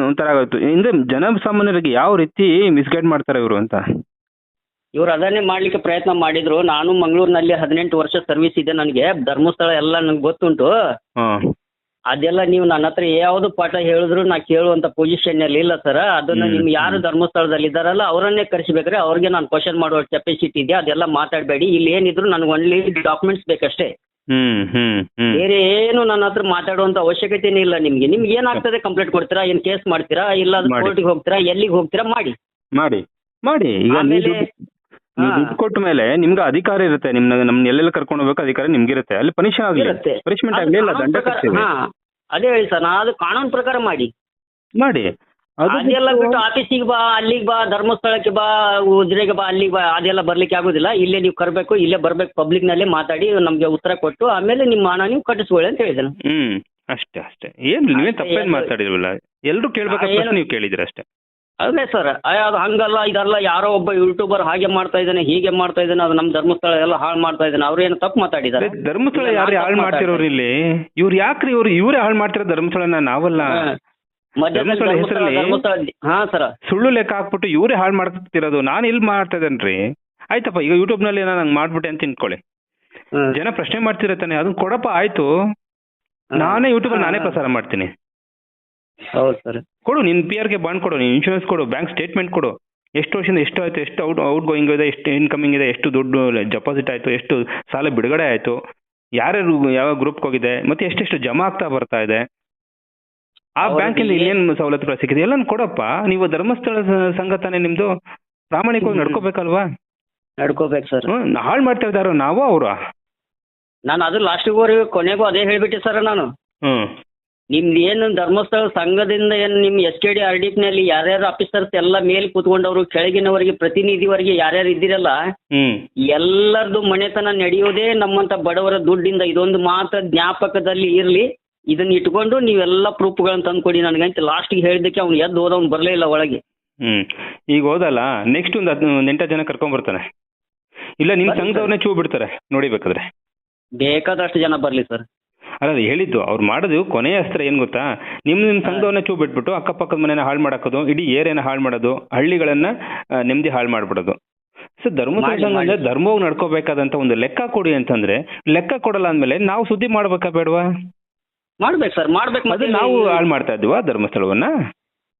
ಒಂಥರ ಆಗೋಯ್ತು. ಜನ ಜನಸಾಮಾನ್ಯರಿಗೆ ಯಾವ ರೀತಿ ಮಿಸ್ಗೈಡ್ ಮಾಡ್ತಾರೆ ಇವರು ಅಂತ? ಇವ್ರು ಅದನ್ನೇ ಮಾಡ್ಲಿಕ್ಕೆ ಪ್ರಯತ್ನ ಮಾಡಿದ್ರು. ನಾನು ಮಂಗಳೂರಿನಲ್ಲಿ ಹದಿನೆಂಟು ವರ್ಷ ಸರ್ವಿಸ್ ಇದೆ ನನಗೆ. ಧರ್ಮಸ್ಥಳ ಎಲ್ಲ ನನಗೆ ಗೊತ್ತುಂಟು. ಅದೆಲ್ಲ ನೀವು ನನ್ನ ಹತ್ರ ಯಾವುದು ಪಾಠ ಹೇಳಿದ್ರು ನಾ ಕೇಳುವಂತ ಪೊಸಿಷನ್ ಅಲ್ಲಿ ಇಲ್ಲ ಸರ್ ಅದನ್ನ. ನಿಮ್ ಯಾರು ಧರ್ಮಸ್ಥಳದಲ್ಲಿ ಇದ್ದಾರಲ್ಲ ಅವರನ್ನೇ ಕರೆಸಬೇಕ್ರೆ ಅವ್ರಿಗೆ ನಾನು ಕ್ವಶನ್ ಮಾಡುವ ಕೆಪಾಸಿಟಿ ಇದೆ. ಅದೆಲ್ಲ ಮಾತಾಡಬೇಡಿ. ಇಲ್ಲಿ ಏನಿದ್ರು ನನಗೆ ಒನ್ಲಿ ಡಾಕ್ಯುಮೆಂಟ್ಸ್ ಬೇಕಷ್ಟೇ. ಹ್ಮ್ ಹ್ಮ್ ಹ್ಮ್. ಬೇರೆ ಏನು ನನ್ನ ಹತ್ರ ಮಾತಾಡುವಂತ ಅವಶ್ಯಕತೆನೇ ಇಲ್ಲ ನಿಮ್ಗೆ. ನಿಮ್ಗೆ ಏನಾಗ್ತದೆ ಕಂಪ್ಲೇಂಟ್ ಕೊಡ್ತೀರಾ? ಏನ್ ಕೇಸ್ ಮಾಡ್ತೀರಾ? ಇಲ್ಲ ಮಾಡಿ. ಕೋರ್ಟಿಗೆ ಹೋಗ್ತೀರಾ? ಎಲ್ಲಿಗೆ ಹೋಗ್ತೀರಾ? ಮಾಡಿ. ಮಾಡಿ. ಮಾಡಿ. ಈಗ ನೀವು ಆಮೇಲೆ- ದುಡ್ಡು- ನೀವು ಹಾ. ದುಡ್ಡು ಕೊಟ್ಟ ಮೇಲೆ ನಿಮ್ಗೆ ಅಧಿಕಾರ ಇರುತ್ತೆ. ನಿಮ್ನ ನಮ್ ಎಲ್ಲೆಲ್ಲ ಕರ್ಕೊಂಡು ಹೋಗ್ಬೇಕು ಅಧಿಕಾರ ನಿಮ್ಗಿರುತ್ತೆ ಅಲ್ಲಿ ಪನಿಷ್ ಆಗಲಿ. ಇರುತ್ತೆ. ಪನಿಷ್ಮೆಂಟ್ ಅದು ಆಗಲಿ ಇಲ್ಲ ಕಾನೂನು ದಂಡ ಪ್ರಕಾರ- ಕಟ್ತೀವಿ. ಹಾ. ಅದೇ ಹೇಳಿ ಸರ್ ನಾ ಅದು ಕಾನೂನು ಪ್ರಕಾರ ಮಾಡಿ. ಮಾಡಿ. ಅದೆಲ್ಲ ಬಿಟ್ಟು- ಆಫೀಸಿಗೆ ಬಾ ಅಲ್ಲಿಗೆ ಬಾ ಧರ್ಮಸ್ಥಳಕ್ಕೆ ಬಾ ಉಜಿರೆಗೆ ಬಾ ಅಲ್ಲಿಗೆ ಬಾ ಅದೆಲ್ಲ ಬರ್ಲಿಕ್ಕೆ ಆಗೋದಿಲ್ಲ. ಇಲ್ಲೇ ನೀವು ಕರ್ಬೇಕು ಇಲ್ಲೇ ಬರ್ಬೇಕು ಪಬ್ಲಿಕ್ ನಲ್ಲೇ ಮಾತಾಡಿ ನಮ್ಗೆ ಉತ್ತರ ಕೊಟ್ಟು ಆಮೇಲೆ ನಿಮ್ಮ ಹಣ ನೀವು ಕಟ್ಟಿಸ್ಕೊಳ್ಳಿ ಅಂತ ಹೇಳಿದ್ರು ಹ್ಮ್ ಅಷ್ಟೇ ಅಷ್ಟೇ. ಏನ್ ಅಷ್ಟೇ, ತಪ್ಪೇನ್ ಏನು- ಮಾತಾಡಿಲ್ವಲ್ಲ? ಎಲ್ರು ಕೇಳ್ಬೇಕಾದ ಆ, ಏನು- ಪ್ರಶ್ನೆ ನೀವು ಕೇಳಿದಿರ ಅಷ್ಟೇ. ಅದೇ ಸರ್ ಅದು ಹಂಗಲ್ಲ ಇದಲ್ಲ ಯಾರೋ ಒಬ್ಬ ಯೂಟ್ಯೂಬರ್ ಹಾಗೆ ಮಾಡ್ತಾ ಇದ್ದಾನೆ ಹೀಗೆ ಮಾಡ್ತಾ ಇದ್ದಾನೆ ಅದು ನಮ್ಮ ಧರ್ಮಸ್ಥಳ ಎಲ್ಲ ಹಾಳು ಮಾಡ್ತಾ ಇದ್ದಾನೆ ಅವ್ರು ಏನು ತಪ್ಪು ಮಾತಾಡಿದ್ದಾರೆ ಧರ್ಮಸ್ಥಳ ಯಾರು ಹಾಳು ಮಾಡ್ತಿರೋರು ಇಲ್ಲಿ? ಇವ್ರು ಯಾಕ್ರಿ ಇವ್ರು? ಇವರೇ ಹಾಳು ಮಾಡ್ತಿರೋ ಧರ್ಮಸ್ಥಳನ ನಾವಲ್ಲ? ಧರ್ಮಸ್ಥಳ ಹೆಸರಲ್ಲಿ- ಹಾ ಸರ್. ಸುಳ್ಳು ಲೆಕ್ಕ ಹಾಕ್ಬಿಟ್ಟು ಇವ್ರೆ ಹಾಳು ಮಾಡ್ತಿರೋದು ನಾನು ಇಲ್ಲಿ ಮಾಡ್ತಾ ಇದ್ದೇನ್ರಿ ಆಯ್ತಪ್ಪ ಈಗ ಯೂಟ್ಯೂಬ್ನಲ್ಲಿ ನಾನು ಹಂಗ್ ಮಾಡ್ಬಿಟ್ಟೆ ಅಂತ ತಿನ್ಕೊಳ್ಳಿ. ಜನ ಪ್ರಶ್ನೆ ಮಾಡ್ತಿರತ್ತಾನೆ ಅದನ್ನ ಕೊಡಪ್ಪ ಆಯ್ತು. ನಾನೇ ಯೂಟ್ಯೂಬ್ ಅಲ್ಲಿ ನಾನೇ ಪ್ರಸಾರ ಮಾಡ್ತೀನಿ. ಹೌದು ಸರ್. ಕೊಡು ನಿನ್ ಪಿ ಆರ್ಗೆ ಬಾಂಡ್ ಕೊಡು ನೀನ್ ಇನ್ಶೂರೆನ್ಸ್ ಕೊಡು ಬ್ಯಾಂಕ್ ಸ್ಟೇಟ್ಮೆಂಟ್ ಕೊಡು. ಎಷ್ಟು ವರ್ಷದಿಂದ ಎಷ್ಟು ಆಯ್ತು ಎಷ್ಟು ಔಟ್ ಔಟ್ ಗೋಯಿಂಗ್ ಇದೆ ಎಷ್ಟು ಇನ್ಕಮಿಂಗ್ ಇದೆ ಎಷ್ಟು ದುಡ್ಡು ಡೆಪಾಸಿಟ್ ಆಯ್ತು ಎಷ್ಟು ಸಾಲ ಬಿಡುಗಡೆ ಆಯ್ತು. ಯಾರ್ಯಾರು ಯಾವ ಗ್ರೂಪ್ ಹೋಗಿದೆ ಮತ್ತೆ ಎಷ್ಟೆಷ್ಟು ಜಮಾ ಆಗ್ತಾ ಬರ್ತಾ ಇದೆ. ಆ ಬ್ಯಾಂಕಲ್ಲಿ ಇನ್ನೇನು ಸವಲತ್ತುಗಳು ಸಿಕ್ಕಿದೆ? ಎಲ್ಲ ಕೊಡಪ್ಪ. ನೀವು ಧರ್ಮಸ್ಥಳ ಸಂಘ ತಾನೇ ನಿಮ್ದು ಪ್ರಾಮಾಣಿಕವಾಗಿ. ನಡ್ಕೋಬೇಕಲ್ವಾ? ನಡ್ಕೋಬೇಕು ಸರ್. ಹಾಳು ಮಾಡ್ತಾ ಇದ್ದಾರೋ ನಾವು ಅವರು? ನಾನು ಅದು ಲಾಸ್ಟಿಗೆ ಕೊನೆಗೂ ಅದೇ ಹೇಳ್ಬಿಟ್ಟೆ ಸರ್ ನಾನು. ಹ್ಮ್. ನಿಮ್ದು ಏನು ಧರ್ಮಸ್ಥಳ ಸಂಘದಿಂದ ಏನು ನಿಮ್ಮ S K D R D ನಲ್ಲಿ ಯಾರ್ಯಾರು ಆಫೀಸರ್ಸ್ ಎಲ್ಲ ಮೇಲೆ ಕೂತ್ಕೊಂಡವರು ಕೆಳಗಿನವರಿಗೆ ಪ್ರತಿನಿಧಿವರೆಗೆ ಯಾರ್ಯಾರು ಇದ್ದೀರಲ್ಲ ಎಲ್ಲರದು ಮನೆತನ ನಡೆಯೋದೇ ನಮ್ಮಂತ ಬಡವರ ದುಡ್ಡಿಂದ ಇದೊಂದು ಮಾತ್ರ ಜ್ಞಾಪಕದಲ್ಲಿ ಇರಲಿ. ಇದನ್ನ ಇಟ್ಕೊಂಡು ನೀವೆಲ್ಲ ಪ್ರೂಫ್ಗಳನ್ನ ತಂದ್ಕೊಡಿ ನನಗಂತ ಲಾಸ್ಟಿಗೆ ಹೇಳಿದಕ್ಕೆ ಅವ್ನು ಎದ್ದು ಹೋದವ್ನು ಬರಲೇ ಇಲ್ಲ ಒಳಗೆ. ಹ್ಮ್. ಈಗ ಹೋದಲ್ಲ ನೆಕ್ಸ್ಟ್ ಒಂದು ಹದ್ ಎಂಟ ಜನ ಕರ್ಕೊಂಡ್ ಬರ್ತಾನೆ ಇಲ್ಲ ನಿಮ್ ಸಂಘದವ್ರನ್ನೇ ಚೂ ಬಿಡ್ತಾರೆ ನೋಡಿ ಬೇಕಾದ್ರೆ ಬೇಕಾದಷ್ಟು ಜನ ಬರಲಿ ಸರ್. ಅಲ್ಲ ಅದು ಹೇಳಿದ್ದು ಅವ್ರು ಮಾಡೋದು ಕೊನೆಯ ಅಸ್ತ್ರ ಏನ್ ಗೊತ್ತಾ? ನಿಮ್ ನಿಮ್ ಸಂಘವನ್ನ ಚೂ ಬಿಟ್ಬಿಟ್ಟು ಅಕ್ಕಪಕ್ಕದ ಮನೇನ ಹಾಳು ಮಾಡಾಕೋದು ಇಡೀ ಏರಿಯಾನ ಹಾಳು ಮಾಡೋದು ಹಳ್ಳಿಗಳನ್ನ ಆ, ನೆಮ್ಮದಿ ಹಾಳು ಮಾಡ್ಬಿಡೋದು. ಸರ್ ಧರ್ಮ ಮಾಡಿ, ಸಂಘ ಅಂದ್ರೆ ಮಾಡಿ. ಧರ್ಮವಾಗಿ ನಡ್ಕೋಬೇಕಾದಂತ ಒಂದು ಲೆಕ್ಕ ಕೊಡಿ ಅಂತಂದ್ರೆ ಲೆಕ್ಕ ಕೊಡಲ್ಲ ಅಂದ್ಮೇಲೆ ನಾವು ಸುದ್ದಿ ಮಾಡ್ಬೇಕಾ ಬೇಡವಾ? ಮಾಡ್ಬೇಕು ಸರ್ ಮಾಡ್ಬೇಕು ಅದು ಮತ್ತೆ ನಾವು ಹಾಳು ಮಾಡ್ತಾ ಇದ್ವಾ ಧರ್ಮಸ್ಥಳವನ್ನ?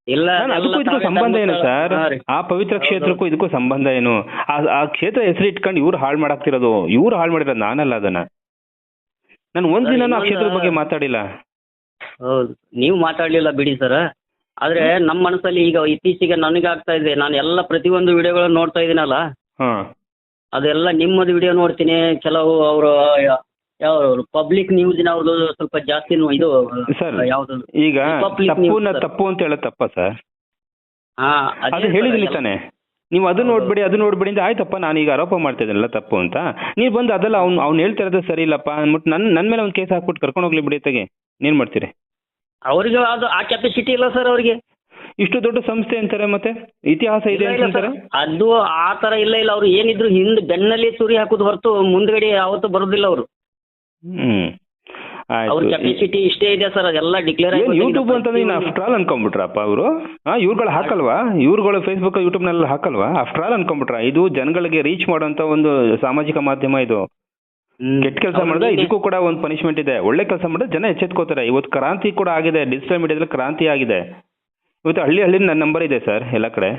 ಇಲ್ಲ ಅದಕ್ಕೂ ಇದಕ್ಕೂ ಸಂಬಂಧ ಏನು ಸರ್? ಆ ಪವಿತ್ರ ಕ್ಷೇತ್ರಕ್ಕೂ ಇದಕ್ಕೂ ಸಂಬಂಧ ಏನು? ಆ ಆ ಕ್ಷೇತ್ರ ಹೆಸರು ಇಟ್ಕೊಂಡು ಇವ್ರು ಹಾಳು ಮಾಡಾಕ್ತಿರೋದು ಇವ್ರು ಹಾಳು ಮಾಡಿರೋದು ನಾನಲ್ಲ ಅದನ್ನ. ನಾನು ಒಂದ್ ದಿನ ಆ ಕ್ಷೇತ್ರದ ಬಗ್ಗೆ ಮಾತಾಡಿಲ್ಲ. ಹೌದು. ನೀವು ಮಾತಾಡ್ಲಿಲ್ಲ ಬಿಡಿ ಸರ್. ಆದ್ರೆ ನಮ್ಮ ಮನಸ್ಸಲ್ಲಿ ಈಗ ಇತ್ತೀಚೆಗೆ ನನಗೆ ಆಗ್ತಾ ಇದೆ ನಾನು ಎಲ್ಲ ಪ್ರತಿಯೊಂದು ವಿಡಿಯೋಗಳನ್ನು ನೋಡ್ತಾ ಇದೀನಲ್ಲ? ಹಾ. ಅದೆಲ್ಲ ನಿಮ್ಮದು ವಿಡಿಯೋ ನೋಡ್ತೀನಿ ಕೆಲವು ಅವರು ಯಾವ ಪಬ್ಲಿಕ್ ನ್ಯೂಸ್ನವ್ರದ್ದು ಸ್ವಲ್ಪ ಜಾಸ್ತಿ ಇದು ಸರ್ ಯಾವ್ದು? ಈಗ Republic sir. ತಪ್ಪು ಅಂತ ಹೇಳೋದು ತಪ್ಪ ಸರ್? ಹಾ ಅದು ಸರ್, ತಾನೆ. ನೀವು ಅದು ನೋಡ್ಬಿಡಿ ಅದು ನೋಡ್ಬೇಡಿ ಅಂತ ಆಯ್ತಪ್ಪ ನಾನು ಈಗ ಆರೋಪ ಮಾಡ್ತಾ ಇದ್ದೀನಲ್ಲ ತಪ್ಪು ಅಂತ. ನೀವು ಬಂದು ಅದೆಲ್ಲ ಅವ್ನು ಅವ್ನು ಹೇಳ್ತಾ ಇರೋದು ಸರಿ ಇಲ್ಲಪ್ಪ ಅಂದ್ಬಿಟ್ಟು ನನ್ನ ನನ್ನ ಮೇಲೆ ಒಂದು ಕೇಸ್ ಹಾಕ್ಬಿಟ್ಟು ಕರ್ಕೊಂಡು ಹೋಗ್ಲಿ ಬಿಡಿ ತಗೆ ನೀನ್ ಮಾಡ್ತೀರಿ? ಅವ್ರಿಗೆ ಅದು ಆ ಕೆಪಾಸಿಟಿ ಇಲ್ಲ ಸರ್ ಅವ್ರಿಗೆ. ಇಷ್ಟು ದೊಡ್ಡ ಸಂಸ್ಥೆ ಅಂತಾರೆ ಮತ್ತೆ? ಇತಿಹಾಸ ಇದೆ ಇಲ್ಲ, ಇಲ್ಲ ಅಂತಾರೆ. ಅದು ಆ ತರ ಇಲ್ಲ ಇಲ್ಲ. ಅವ್ರು ಏನಿದ್ರು ಹಿಂದ್ ಬೆನ್ನಲ್ಲಿ ಸುರಿ ಹಾಕುದು ಹೊರತು ಮುಂದ್ಗಡೆ ಯಾವತ್ತೂ ಬರೋದಿಲ್ಲ ಅವರು. ಹ್ಮ್. ಅವ್ರ ಕೆಪಾಸಿಟಿ ಇಷ್ಟೇ ಇದೆ ಸರ್ ಅದೆಲ್ಲ ಡಿಕ್ಲೇರ್ ಏನ್ ಯೂಟ್ಯೂಬ್ ಅಂತಂದ್ರೆ ಇನ್ನು ಆಫ್ಟರ್ ಆಲ್ ಅನ್ಕೊಂಡ್ಬಿಟ್ರಪ್ಪ ಅವರು? ಹಾ ಇವ್ರುಗಳು ಹಾಕಲ್ವಾ? ಇವ್ರುಗಳು ಫೇಸ್ಬುಕ್ ಯೂಟ್ಯೂಬ್ನೆಲ್ಲ ಹಾಕಲ್ವಾ? ಆಫ್ಟರ್ ಆಲ್ ಅನ್ಕೊಂಡ್ಬಿಟ್ರ? ಇದು ಜನಗಳಿಗೆ ರೀಚ್ ಮಾಡುವಂತ ಒಂದು ಸಾಮಾಜಿಕ ಮಾಧ್ಯಮ ಇದು. ಕೆಟ್ಟ ಕೆಲಸ ಮಾಡಿದ್ರೆ ಇದಕ್ಕೂ ಕೂಡ ಒಂದು ಪನಿಷ್ಮೆಂಟ್ ಇದೆ. ಒಳ್ಳೆ ಕೆಲಸ ಮಾಡಿದ್ರೆ ಜನ ಎಚ್ಚೆತ್ಕೋತಾರೆ. ಇವತ್ತು ಕ್ರಾಂತಿ ಕೂಡ ಆಗಿದೆ. ಡಿಜಿಟಲ್ ಮೀಡಿಯಾದಲ್ಲಿ ಕ್ರಾಂತಿ ಆಗಿದೆ. ಇವತ್ತು ಹಳ್ಳಿ ಹಳ್ಳಿ ನನ್ನ ನಂಬರ್ ಇದೆ ಸರ್ ಎಲ್ಲ ಕಡೆ.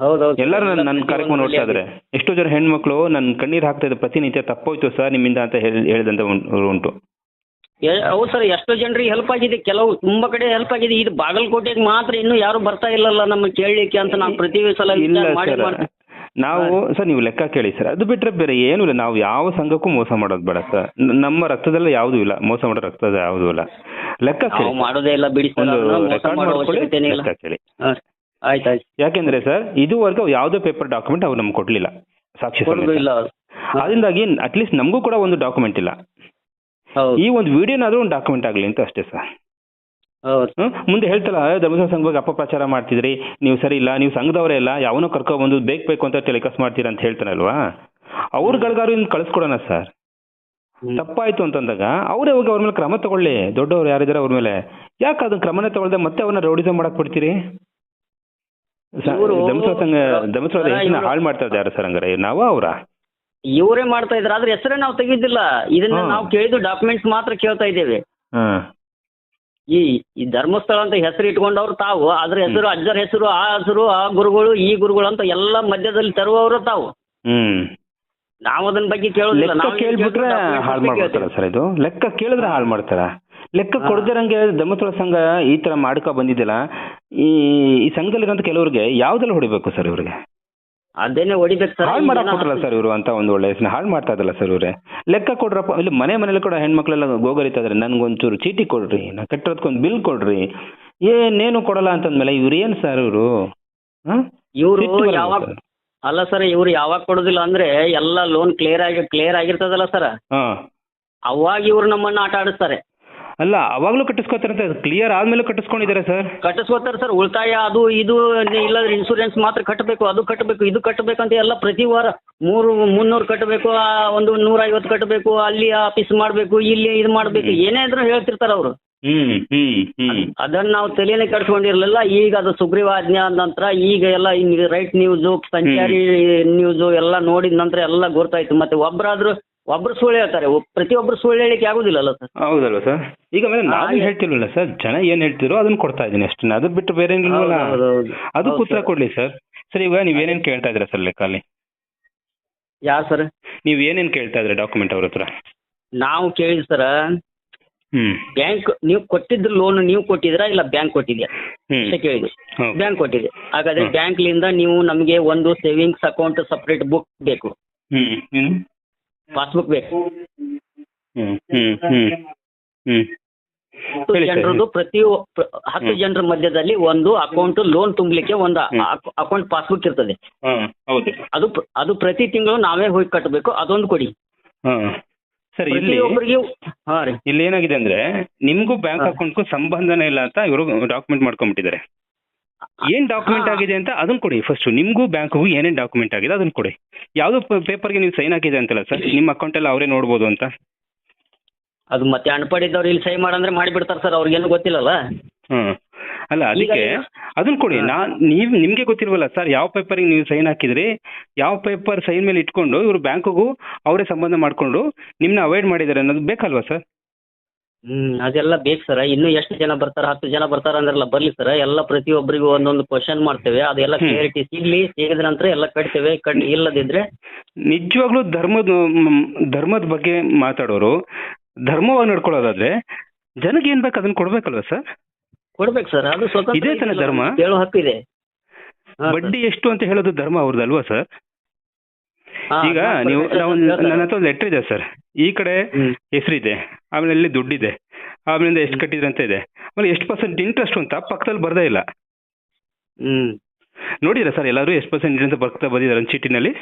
ಹೌದೌದು ಎಲ್ಲರೂ ನನ್ನ ನನ್ನ ಕಾರ್ಯಕ್ರಮ ನೋಡ್ತಾ ಇದ್ದಾರೆ ಎಷ್ಟೋ ಜನ ಹೆಣ್ಮಕ್ಳು ನನ್ನ ಕಣ್ಣೀರು ಹಾಕ್ತಾ ಇದ್ದಾರೆ ಪ್ರತಿನಿತ್ಯ ತಪ್ಪೋಯ್ತು ಸರ್ ನಿಮ್ಮಿಂದ ಅಂತ ಹೇಳಿ ಹೇಳಿದಂತ ಉಂಟು. ಎ- ಹೌದು ಸರ್ ಎಷ್ಟೋ ಜನರಿಗೆ ಹೆಲ್ಪ್ ಆಗಿದೆ. ಕೆಲವು ತುಂಬಾ ಕಡೆ ಹೆಲ್ಪ್ ಆಗಿದೆ. ಇದು ಬಾಗಲಕೋಟೆಗೆ ಮಾತ್ರ ಇನ್ನೂ ಯಾರು ಬರ್ತಾ ಇಲ್ಲಲ್ಲ ನಮ್ಮ ಕೇಳಲಿಕ್ಕೆ ಅಂತ ನಾವು ಪ್ರತಿ ಸಲ ಇಲ್ಲ ವಿಚಾರ ಮಾಡಿ ಸರ್. ಮಾಡಿ ನಾವು ಸರ್ ನೀವು ಲೆಕ್ಕ ಕೇಳಿ ಸರ್. ಅದು ಬಿಟ್ರೆ ಬೇರೆ ಏನೂ ಇಲ್ಲ. ನಾವು ಯಾವ ಸಂಘಕ್ಕೂ ಮೋಸ ಮಾಡೋದು ಬೇಡ ಸರ್. ನ- ನಮ್ಮ ರಕ್ತದಲ್ಲ ಯಾವುದೂ ಇಲ್ಲ. ಮೋಸ ಮಾಡೋ ರಕ್ತದ ಯಾವುದೂ ಇಲ್ಲ. ಲೆಕ್ಕ ಕೇಳಿ ಮಾಡೋದೇ ಇಲ್ಲ ಬಿಡಿ ಸರ್. ಒಂದು ಅದನ್ನ ಮೋಸ ರೆಕಾರ್ಡ್ ಮಾಡೋ ಮಾಡ್ಕೊಳ್ಳಿ ಅವಶ್ಯಕತೆನೇ ಇಲ್ಲ. ಲೆಕ್ಕ ಕೇಳಿ. ಹಾಂ. ಆಯ್ತು ಆಯ್ತು. ಯಾಕೆಂದ್ರೆ ಸರ್ ಇದುವರೆಗೂ ಯಾವುದೇ ಪೇಪರ್ ಡಾಕ್ಯುಮೆಂಟ್ ಅವ್ರು ನಮ್ಗೆ ಕೊಡ್ಲಿಲ್ಲ. ಸಾಕ್ಷಿ ಕೊಡೋದು ಸಮೇತ ಇಲ್ಲ. ಅವ್ರು. ಹಾ, ಅದರಿಂದಾಗಿ ಅಟ್ಲೀಸ್ಟ್ ನಮಗೂ ಕೂಡ ಒಂದು ಡಾಕ್ಯುಮೆಂಟ್ ಇಲ್ಲ. ಹೌದು. ಈ ಒಂದು ವಿಡಿಯೋನಾದ್ರೂ ಒಂದು ಡಾಕ್ಯುಮೆಂಟ್ ಆಗಲಿ ಅಂತ ಅಷ್ಟೇ ಸರ್. ಹೌದು. ಹ್ಮ್? ಮುಂದೆ ಹೇಳ್ತಲ್ಲ ಧರ್ಮಸ್ಥಾನ ಸಂಘ ಸಂಘವಾಗಿ ಅಪಪ್ರಚಾರ ಮಾಡ್ತಿದ್ರಿ. ನೀವು ಸರಿ ಇಲ್ಲ ನೀವು ಸಂಘದವರೇ ಇಲ್ಲ. ಯಾವನೋ ಕರ್ಕೊಬಂದು ಬೇಕು ಬೇಕು ಅಂತ ಟೆಲಿಕಾಸ್ಟ್ ಮಾಡ್ತೀರಾ ಅಂತ ಹೇಳ್ತಾನಲ್ವಾ ಅವ್ರಗಳಿಗಾರು ಇನ್ನು ಕಳಿಸ್ಕೊಡೋಣ ಸರ್. ಹ್ಮ್. ತಪ್ಪಾಯ್ತು ಅಂತಂದಾಗ ಅವರೇ ಹೋಗಿ ಅವ್ರ ಮೇಲೆ ಕ್ರಮ ತಗೊಳ್ಳಿ. ದೊಡ್ಡವ್ರು ಯಾರಿದ್ದಾರೆ ಅವ್ರ ಮೇಲೆ. ಯಾಕೆ ಅದನ್ನ ಕ್ರಮನೇ ತಗೊಳ್ದೆ ಮತ್ತೆ ಅವ್ರನ್ನ ರೌಡಿಸಮ್ ಮಾಡಕ್ ಬಿಡ್ತೀರಿ? ಧರ್ಮಸ್ಥಳ ಸಂಘ ಧರ್ಮಸ್ಥಳ ಸರ, ಹೆಸರನ್ನ ಇವ್ರು- ಹಾಳು ಮಾಡ್ತಾ ಇದ್ದಾರೆ ಸರ್ ಹಂಗಾರೆ? ನಾವು ಅವರ? ಇವರೇ ಮಾಡ್ತಾ ಇದ್ರ ಆದ್ರೆ ಹೆಸರೇ ನಾವು ತೆಗಿದ್ದಿಲ್ಲ ಇದನ್ನ ಹಾ. ನಾವು ಕೇಳಿದ್ದು ಡಾಕ್ಯುಮೆಂಟ್ಸ್ ಮಾತ್ರ ಕೇಳ್ತಾ ಇದ್ದೇವೆ. ಹ್ಮ್ ಈ ಈ ಧರ್ಮಸ್ಥಳ ಅಂತ ಹೆಸರು ಇಟ್ಕೊಂಡವ್ರು ತಾವು ಅದ್ರ ಹೆಸರು ಅಜ್ಜರ ಹೆಸರು ಆ ಹೆಸರು ಆ ಗುರುಗಳು ಈ ಗುರುಗಳು ಅಂತ ಎಲ್ಲ ಮಧ್ಯದಲ್ಲಿ ತರುವವರು ತಾವು. ಹ್ಮ್. ನಾವು ಅದನ್ನ ಬಗ್ಗೆ ಕೇಳುದಿಲ್ಲ. ಲೆಕ್ಕ ನಾವು ಏನ್ ಕೇಳ್ಬಿಟ್ರೆ ಕೇಳ್ತೀವಿ documents ಹಾಳು ಅಷ್ಟೇ ಮಾಡ್ಬಿಡ್ತಾರ ಕೇಳ್ತೀವಿ. ಸರ್ ಇದು? ಲೆಕ್ಕ ಕೇಳಿದ್ರೆ ಹಾಳು ಮಾಡ್ತಾರ? ಲೆಕ್ಕ ಕೊಡದಿರಂಗೆ ಧರ್ಮಸ್ಥಳ ಸಂಘ ಈ ತರ ಮಾಡ್ಕೊ ಬಂದಿದ್ದಿಲ್ಲ. ಈ ಈ ಸಂಘದಲ್ಲಿರೋಂಥ ಕೆಲವ್ರಿಗೆ ಯಾವ್ದೆಲ್ಲ ಹೊಡಿಬೇಕು ಸರ್ ಇವ್ರಿಗೆ? ಅದೇನೆ ಹೊಡಿಬೇಕು ಸರ್. ಹಾಳು ಮಾಡಕ್ ಕೊಟ್ಟಲ್ಲ ಸರ್ ಇವರು ಅಂತ ಒಂದು ಒಳ್ಳೆ ಹೆಸರು ಹಾಳು ಮಾಡ್ತಾ ಇದ್ದಲ್ಲ ಸರ್ ಇವ್ರೆ. ಲೆಕ್ಕ ಕೊಡ್ರಪ್ಪ ಇಲ್ಲಿ ಮನೆ ಮನೇಲಿ ಕೂಡ ಹೆಣ್ಮಕ್ಳೆಲ್ಲ ಗೋಗರಿತಾ ಇದಾರೆ ನನ್ಗೊಂಚೂರು ಚೀಟಿ ಕೊಡ್ರಿ ನಾ ಕಟ್ಟಿರೋದ್ಕೊಂದು ಬಿಲ್ ಕೊಡ್ರಿ. ಏನೇನು ಕೊಡಲ್ಲ ಅಂತಂದ್ಮೇಲೆ ಇವ್ರು ಏನ್ ಸರ್ ಇವರು? ಇವರು ಯಾವಾಗ ಅಲ್ಲ ಸರ್ ಇವ್ರು ಯಾವಾಗ ಕೊಡೋದಿಲ್ಲ ಅಂದ್ರೆ ಎಲ್ಲ ಲೋನ್ ಕ್ಲಿಯರ್ ಆಗಿ ಕ್ಲಿಯರ್ ಆಗಿರ್ತದಲ್ಲ ಸರ್. ಹಾ. ಅವಾಗ ಇವ್ರು ನಮ್ಮನ್ನ ಆಟ ಆಡಿಸ್ತಾರೆ. ಅಲ್ಲ ಅವಾಗ್ಲೂ ಕಟ್ಟಿಸ್ಕೊತಾರಂತೆ ಕ್ಲಿಯರ್ ಆದ್ಮೇಲೆ ಕಟ್ಟಿಸ್ಕೊಂಡಿದ್ದಾರೆ ಸರ್ ಕಟ್ಟಿಸ್ಕೋತಾರೆ ಸರ್ ಉಳಿತಾಯ ಅದು ಇದು ಇಲ್ಲದ್ರೆ ಇನ್ಶೂರೆನ್ಸ್ ಮಾತ್ರ ಕಟ್ಟಬೇಕು ಅದು ಕಟ್ಟಬೇಕು ಇದು ಕಟ್ಟಬೇಕು ಅಂತ ಎಲ್ಲ ಪ್ರತಿ ವಾರ ಮೂರು ಮುನ್ನೂರು ಕಟ್ಟಬೇಕು ಆ ಒಂದು ನೂರ ಐವತ್ತು ಕಟ್ಟಬೇಕು ಅಲ್ಲಿ ಆಫೀಸ್ ಮಾಡಬೇಕು ಇಲ್ಲಿ ಇದು ಮಾಡಬೇಕು ಏನೇ ಇದ್ರೂ ಹೇಳ್ತಿರ್ತಾರೆ ಅವರು. ಹ್ಮ್ ಹ್ಮ್ ಹ್ಮ್. ಅದನ್ನ ನಾವು ತಲೆನೇ ಕಟ್ಕೊಂಡಿರ್ಲಿಲ್ಲ ಈಗ ಅದು ಸುಗ್ರೀವಾಜ್ಞೆ ಆದ ನಂತರ ಈಗ ಎಲ್ಲ ರೈಟ್ ನ್ಯೂಸ್ ಸಂಚಾರಿ ನ್ಯೂಸ್ ಎಲ್ಲ ನೋಡಿದ ನಂತರ ಎಲ್ಲ ಗೊತ್ತಾಯ್ತು. ಮತ್ತೆ ಒಬ್ಬರಾದ್ರೂ ಒಬ್ರು ಸುಳ್ಳು ಹೇಳ್ತಾರೆ. ಒಬ್- ಪ್ರತಿಯೊಬ್ರು ಸುಳ್ಳು ಹೇಳಿಕ್ಕೆ ಆಗುದಿಲ್ಲಲ್ಲ ಸರ್? ಹೌದಲ್ವಾ ಸರ್. ಈಗ ಮೇಲೆ ನಾನು ಹೇಳ್ತಿರ್ಲಿಲ್ಲ ಸರ್. ಜನ ಏನ್ ಹೇಳ್ತಿರೋ ಅದನ್ನ ಕೊಡ್ತಾ ಇದೀನಿ ಅಷ್ಟೇ. ಅದು ಬಿಟ್ಟು ಬೇರೆ ಏನಿಲ್ವಲ್ಲ ಅದು ಉತ್ತರ ಕೊಡ್ಲಿ ಸರ್. ಸರ್ ಈಗ ನೀವ್ ಏನೇನ್ ಕೇಳ್ತಾ ಇದ್ದೀರಾ ಸರ್ ಲೆಕ್ಕಲ್ಲಿ? ಯಾ ಸರ್? ನೀವ್ ಏನೇನ್ ಕೇಳ್ತಾ ಇದ್ರಿ ಡಾಕ್ಯುಮೆಂಟ್ ಅವ್ರ ಹತ್ರ? ನಾವು ಕೇಳಿದ್ ಸರ್ ಹ್ಮ್. ಬ್ಯಾಂಕ್ ನೀವು ಕೊಟ್ಟಿದ್ರ ಲೋನ್ ನೀವು ಕೊಟ್ಟಿದ್ರಾ ಇಲ್ಲ ಬ್ಯಾಂಕ್ ಕೊಟ್ಟಿದ್ಯಾ? ಹ್ಮ್. ಕೇಳಿದ್ವಿ ಹೌದು. ಬ್ಯಾಂಕ್ ಕೊಟ್ಟಿದೆ. ಹಾಗಾದ್ರೆ ಬ್ಯಾಂಕ್ ಲಿಂದ ನೀವು ನಮಗೆ ಒಂದು ಸೇವಿಂಗ್ಸ್ ಅಕೌಂಟ್ ಸಪರೇಟ್ ಬುಕ್ ಬೇಕು. ಹ್ಮ್. ಪಾಸ್ಬುಕ್ ಬೇಕು ಹ್ಮ್ ಹ್ಮ್ ಹ್ಮ್ ಹ್ಞೂ ಹತ್ತು ಹೇಳಿ ಸರ್. ಜನರದು ಪ್ರತಿ ಪ್ರ- ಹತ್ತು. ಜನರ ಮಧ್ಯದಲ್ಲಿ ಒಂದು ಅಕೌಂಟ್ ಲೋನ್ ತುಂಬಲಿಕ್ಕೆ ಒಂದು ಅಕೌಂಟ್ ಪಾಸ್ಬುಕ್ ಇರ್ತದೆ. ಹಾ ಹೌದು. ಅದು ಪ್ರ- ಅದು ಪ್ರತಿ ತಿಂಗಳು ನಾವೇ ಹೋಗಿ ಕಟ್ಟಬೇಕು ಅದೊಂದು ಕೊಡಿ. ಹ್ಮ್ ಸರ್ ಇಲ್ಲಿ ಪ್ರತಿಯೊಬ್ಬರಿಗೆ ಹಾ ರೀ. ಇಲ್ಲಿ ಏನಾಗಿದೆ ಅಂದ್ರೆ ನಿಮ್ಗೂ ಬ್ಯಾಂಕ್ ಹಾ. ಅಕೌಂಟ್ಗೂ ಸಂಬಂಧನೇ ಇಲ್ಲ ಅಂತ ಇವರು ಡಾಕ್ಯುಮೆಂಟ್ ಮಾಡ್ಕೊಂಡ್ಬಿಟ್ಟಿದ್ದಾರೆ. ಏನ್ ಡಾಕ್ಯುಮೆಂಟ್ ಆಗಿದೆ ಅಂತ ಅದನ್ನ ಕೊಡಿ. ಫಸ್ಟ್ ನಿಮ್ಗೂ ಬ್ಯಾಂಕ್ಗೂ ಏನೇನ್ ಡಾಕ್ಯುಮೆಂಟ್ ಆಗಿದೆ ಅದನ್ನ ಕೊಡಿ. ಯಾವ್ದು ಪೇಪರ್ಗೆ ನೀವು ಸೈನ್ ಹಾಕಿದೆ ಅಂತಲ್ಲ ಸರ್ ನಿಮ್ಮ ಅಕೌಂಟ್ ಎಲ್ಲ ಅವರೇ ನೋಡ್ಬೋದು ಅಂತ. ಅದು ಮತ್ತೆ ಅನ್ಪಡಿದ್ದವ್ರು ಇಲ್ಲಿ ಸೈನ್ ಮಾಡಂದ್ರೆ ಮಾಡಿಬಿಡ್ತಾರೆ ಸರ್ ಅವ್ರಿಗೇನು ಗೊತ್ತಿಲ್ಲಲ್ಲ. ಹ್ಮ್. ಅಲ್ಲ ಅದಕ್ಕೆ ಅದನ್ನ ಕೊಡಿ. ನಾನು ನಾ ನೀವ್ ನಿಮ್ಗೆ ಗೊತ್ತಿಲ್ವಲ್ಲ ಸರ್ ಯಾವ ಪೇಪರ್ಗೆ ನೀವು ಸೈನ್ ಹಾಕಿದ್ರಿ? ಯಾವ ಪೇಪರ್ ಸೈನ್ ಮೇಲೆ ಇಟ್ಕೊಂಡು ಇವರು ಬ್ಯಾಂಕ್ಗೂ ಅವರೇ ಸಂಬಂಧ ಮಾಡ್ಕೊಂಡು ನಿಮ್ನ ಅವಾಯ್ಡ್ ಮಾಡಿದ್ದಾರೆ ಅನ್ನೋದು ಬೇಕಲ್ವಾ ಸರ್ ಹ್ಮ್ ಅದೆಲ್ಲ ಬೇಕು ಸರ್ ಇನ್ನು ಎಷ್ಟು ಜನ ಬರ್ತಾರ ಹತ್ತು ಜನ ಬರ್ತಾರ ಅಂದ್ರಲ್ಲ ಬರ್ಲಿ ಸರ್ ಎಲ್ಲ ಪ್ರತಿಯೊಬ್ಬರಿಗೂ ಒಂದೊಂದು ಕ್ವಶನ್ ಮಾಡ್ತೇವೆ. ಅದೆಲ್ಲ. ಕ್ಲಿಯರಿಟಿ ಸಿಗ್ಲಿ ಸಿಗದ ನಂತರ ಎಲ್ಲ ಕಟ್ತೇವೆ. ಕಟ್ ಇಲ್ಲದಿದ್ರೆ ನಿಜವಾಗ್ಲೂ ಧರ್ಮದ ಧರ್ಮದ ಬಗ್ಗೆ ಮಾತಾಡೋರು ಧರ್ಮವಾಗಿ ನಡ್ಕೊಳ್ಳೋದಾದ್ರೆ ಜನಕ್ಕೆ ಏನ್ ಬೇಕು ಅದನ್ನ ಕೊಡ್ಬೇಕಲ್ವಾ ಸರ್ ಕೊಡ್ಬೇಕು ಸರ್ ಅದು ಸ್ವತಂತ್ರ ಇದೇ ತಾನೇ ಧರ್ಮ? ಕೇಳೋ ಹಕ್ಕಿದೆ ಬಡ್ಡಿ ಎಷ್ಟು ಅಂತ ಹೇಳೋದು ಧರ್ಮ ಅವ್ರದ್ದಲ್ವಾ ಸರ್ ಈಗ ನೀವು ನನ್ನ ಹತ್ರ ಒಂದು ಲೆಟರ್ ಇದೆ ಸರ್. ಈ ಕಡೆ ಹೆಸರು ಹೆಸರಿದೆ. ಆಮೇಲೆ ಇಲ್ಲಿ ದುಡ್ಡಿದೆ. ಆಮೇಲೆ ಎಷ್ಟು ಕಟ್ಟಿದ್ರೆ ಅಂತ ಇದೆ. ಆಮೇಲೆ ಎಷ್ಟು ಪರ್ಸೆಂಟ್ ಇಂಟ್ರೆಸ್ಟ್ ಅಂತ ಪಕ್ಕದಲ್ಲಿ ಬರ್ದೇ ಇಲ್ಲ. ಹ್ಮ್. ನೋಡಿಲ್ಲ ಸರ್ ಎಲ್ಲರೂ ಎಷ್ಟು ಪರ್ಸೆಂಟ್ ಇಂಟ್ರೆಸ್ಟ್ ಬರ್ತಾ ಬಂದಿದ್ದಾರೆ ಚೀಟಿನಲ್ಲಿ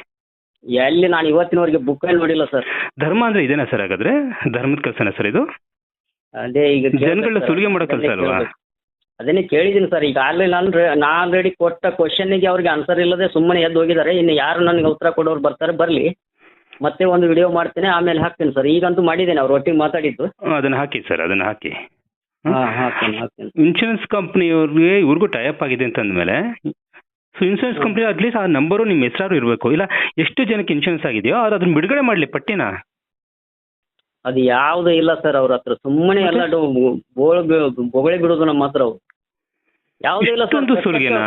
ಎಲ್ಲಿ ನಾನು ಇವತ್ತಿನವರೆಗೆ ಬುಕ್ ನೋಡಿಲ್ಲ ಸರ್. ಧರ್ಮ ಅಂದ್ರೆ ಇದೇನಾ ಸರ್ ಹಾಗಾದ್ರೆ? ಧರ್ಮದ ಕೆಲಸನಾ ಸರ್ ಇದು? ಅದೇ ಈಗ ಜನಗಳನ್ನ ಸುಲಿಗೆ ಮಾಡೋ ಕೆಲಸ ಅಲ್ವಾ? ಅದನ್ನೇ ಕೇಳಿದ್ದೀನಿ ಸರ್. ಈಗ ಆಗಲೇ ನಾನು ನಾ ಆಲ್ರೆಡಿ ಕೊಟ್ಟ ಕ್ವಶನ್ನಿಗೆ ಅವ್ರಿಗೆ ಆನ್ಸರ್ ಇಲ್ಲದೆ ಸುಮ್ಮನೆ ಎದ್ದು ಹೋಗಿದ್ದಾರೆ. ಇನ್ನು ಯಾರು ನನಗೆ ಉತ್ತರ ಕೊಡೋರು ಬರ್ತಾರೆ ಬರಲಿ. ಮತ್ತೆ ಒಂದು ವಿಡಿಯೋ ಮಾಡ್ತೇನೆ ಆಮೇಲೆ ಹಾಕ್ತೀನಿ ಸರ್. ಈಗಂತೂ ಮಾಡಿದ್ದೇನೆ ಅವ್ರ ಒಟ್ಟಿಗೆ ಮಾತಾಡಿದ್ದು. ಅದನ್ನ ಹಾಕಿ ಸರ್ ಅದನ್ನ ಹಾಕಿ. ಹಾಂ ಹಾಕ್ತೀನಿ ಹಾಕ್ತೀನಿ. ಇನ್ಶೂರೆನ್ಸ್ ಕಂಪ್ನಿಯವ್ರಿಗೆ ಇವ್ರಿಗೂ ಟೈಅಪ್ ಆಗಿದೆ ಅಂತಂದ್ಮೇಲೆ so insurance company at least ಆ ನಂಬರು ನಿಮ್ಮ ಹೆಸರು ಇರಬೇಕು. ಇಲ್ಲ ಎಷ್ಟು ಜನಕ್ಕೆ ಇನ್ಶೂರೆನ್ಸ್ ಆಗಿದೆಯೋ ಅವ್ರು ಅದನ್ನ ಬಿಡುಗಡೆ ಮಾಡಲಿ ಪಟ್ಟಿನ. ಅದು ಯಾವುದೂ ಇಲ್ಲ ಸರ್ ಅವ್ರ ಹತ್ರ. ಸುಮ್ಮನೆ ಎಲ್ಲ ಬೋಳ ಬೊಗಳೆ ಬಿಡೋದು ನಮ್ಮ ಹತ್ರ ಅವ್ರು. ಯಾವುದೂ ಇಲ್ಲ ಇಷ್ಟೊಂದು ಸುಲಿಗೆನಾ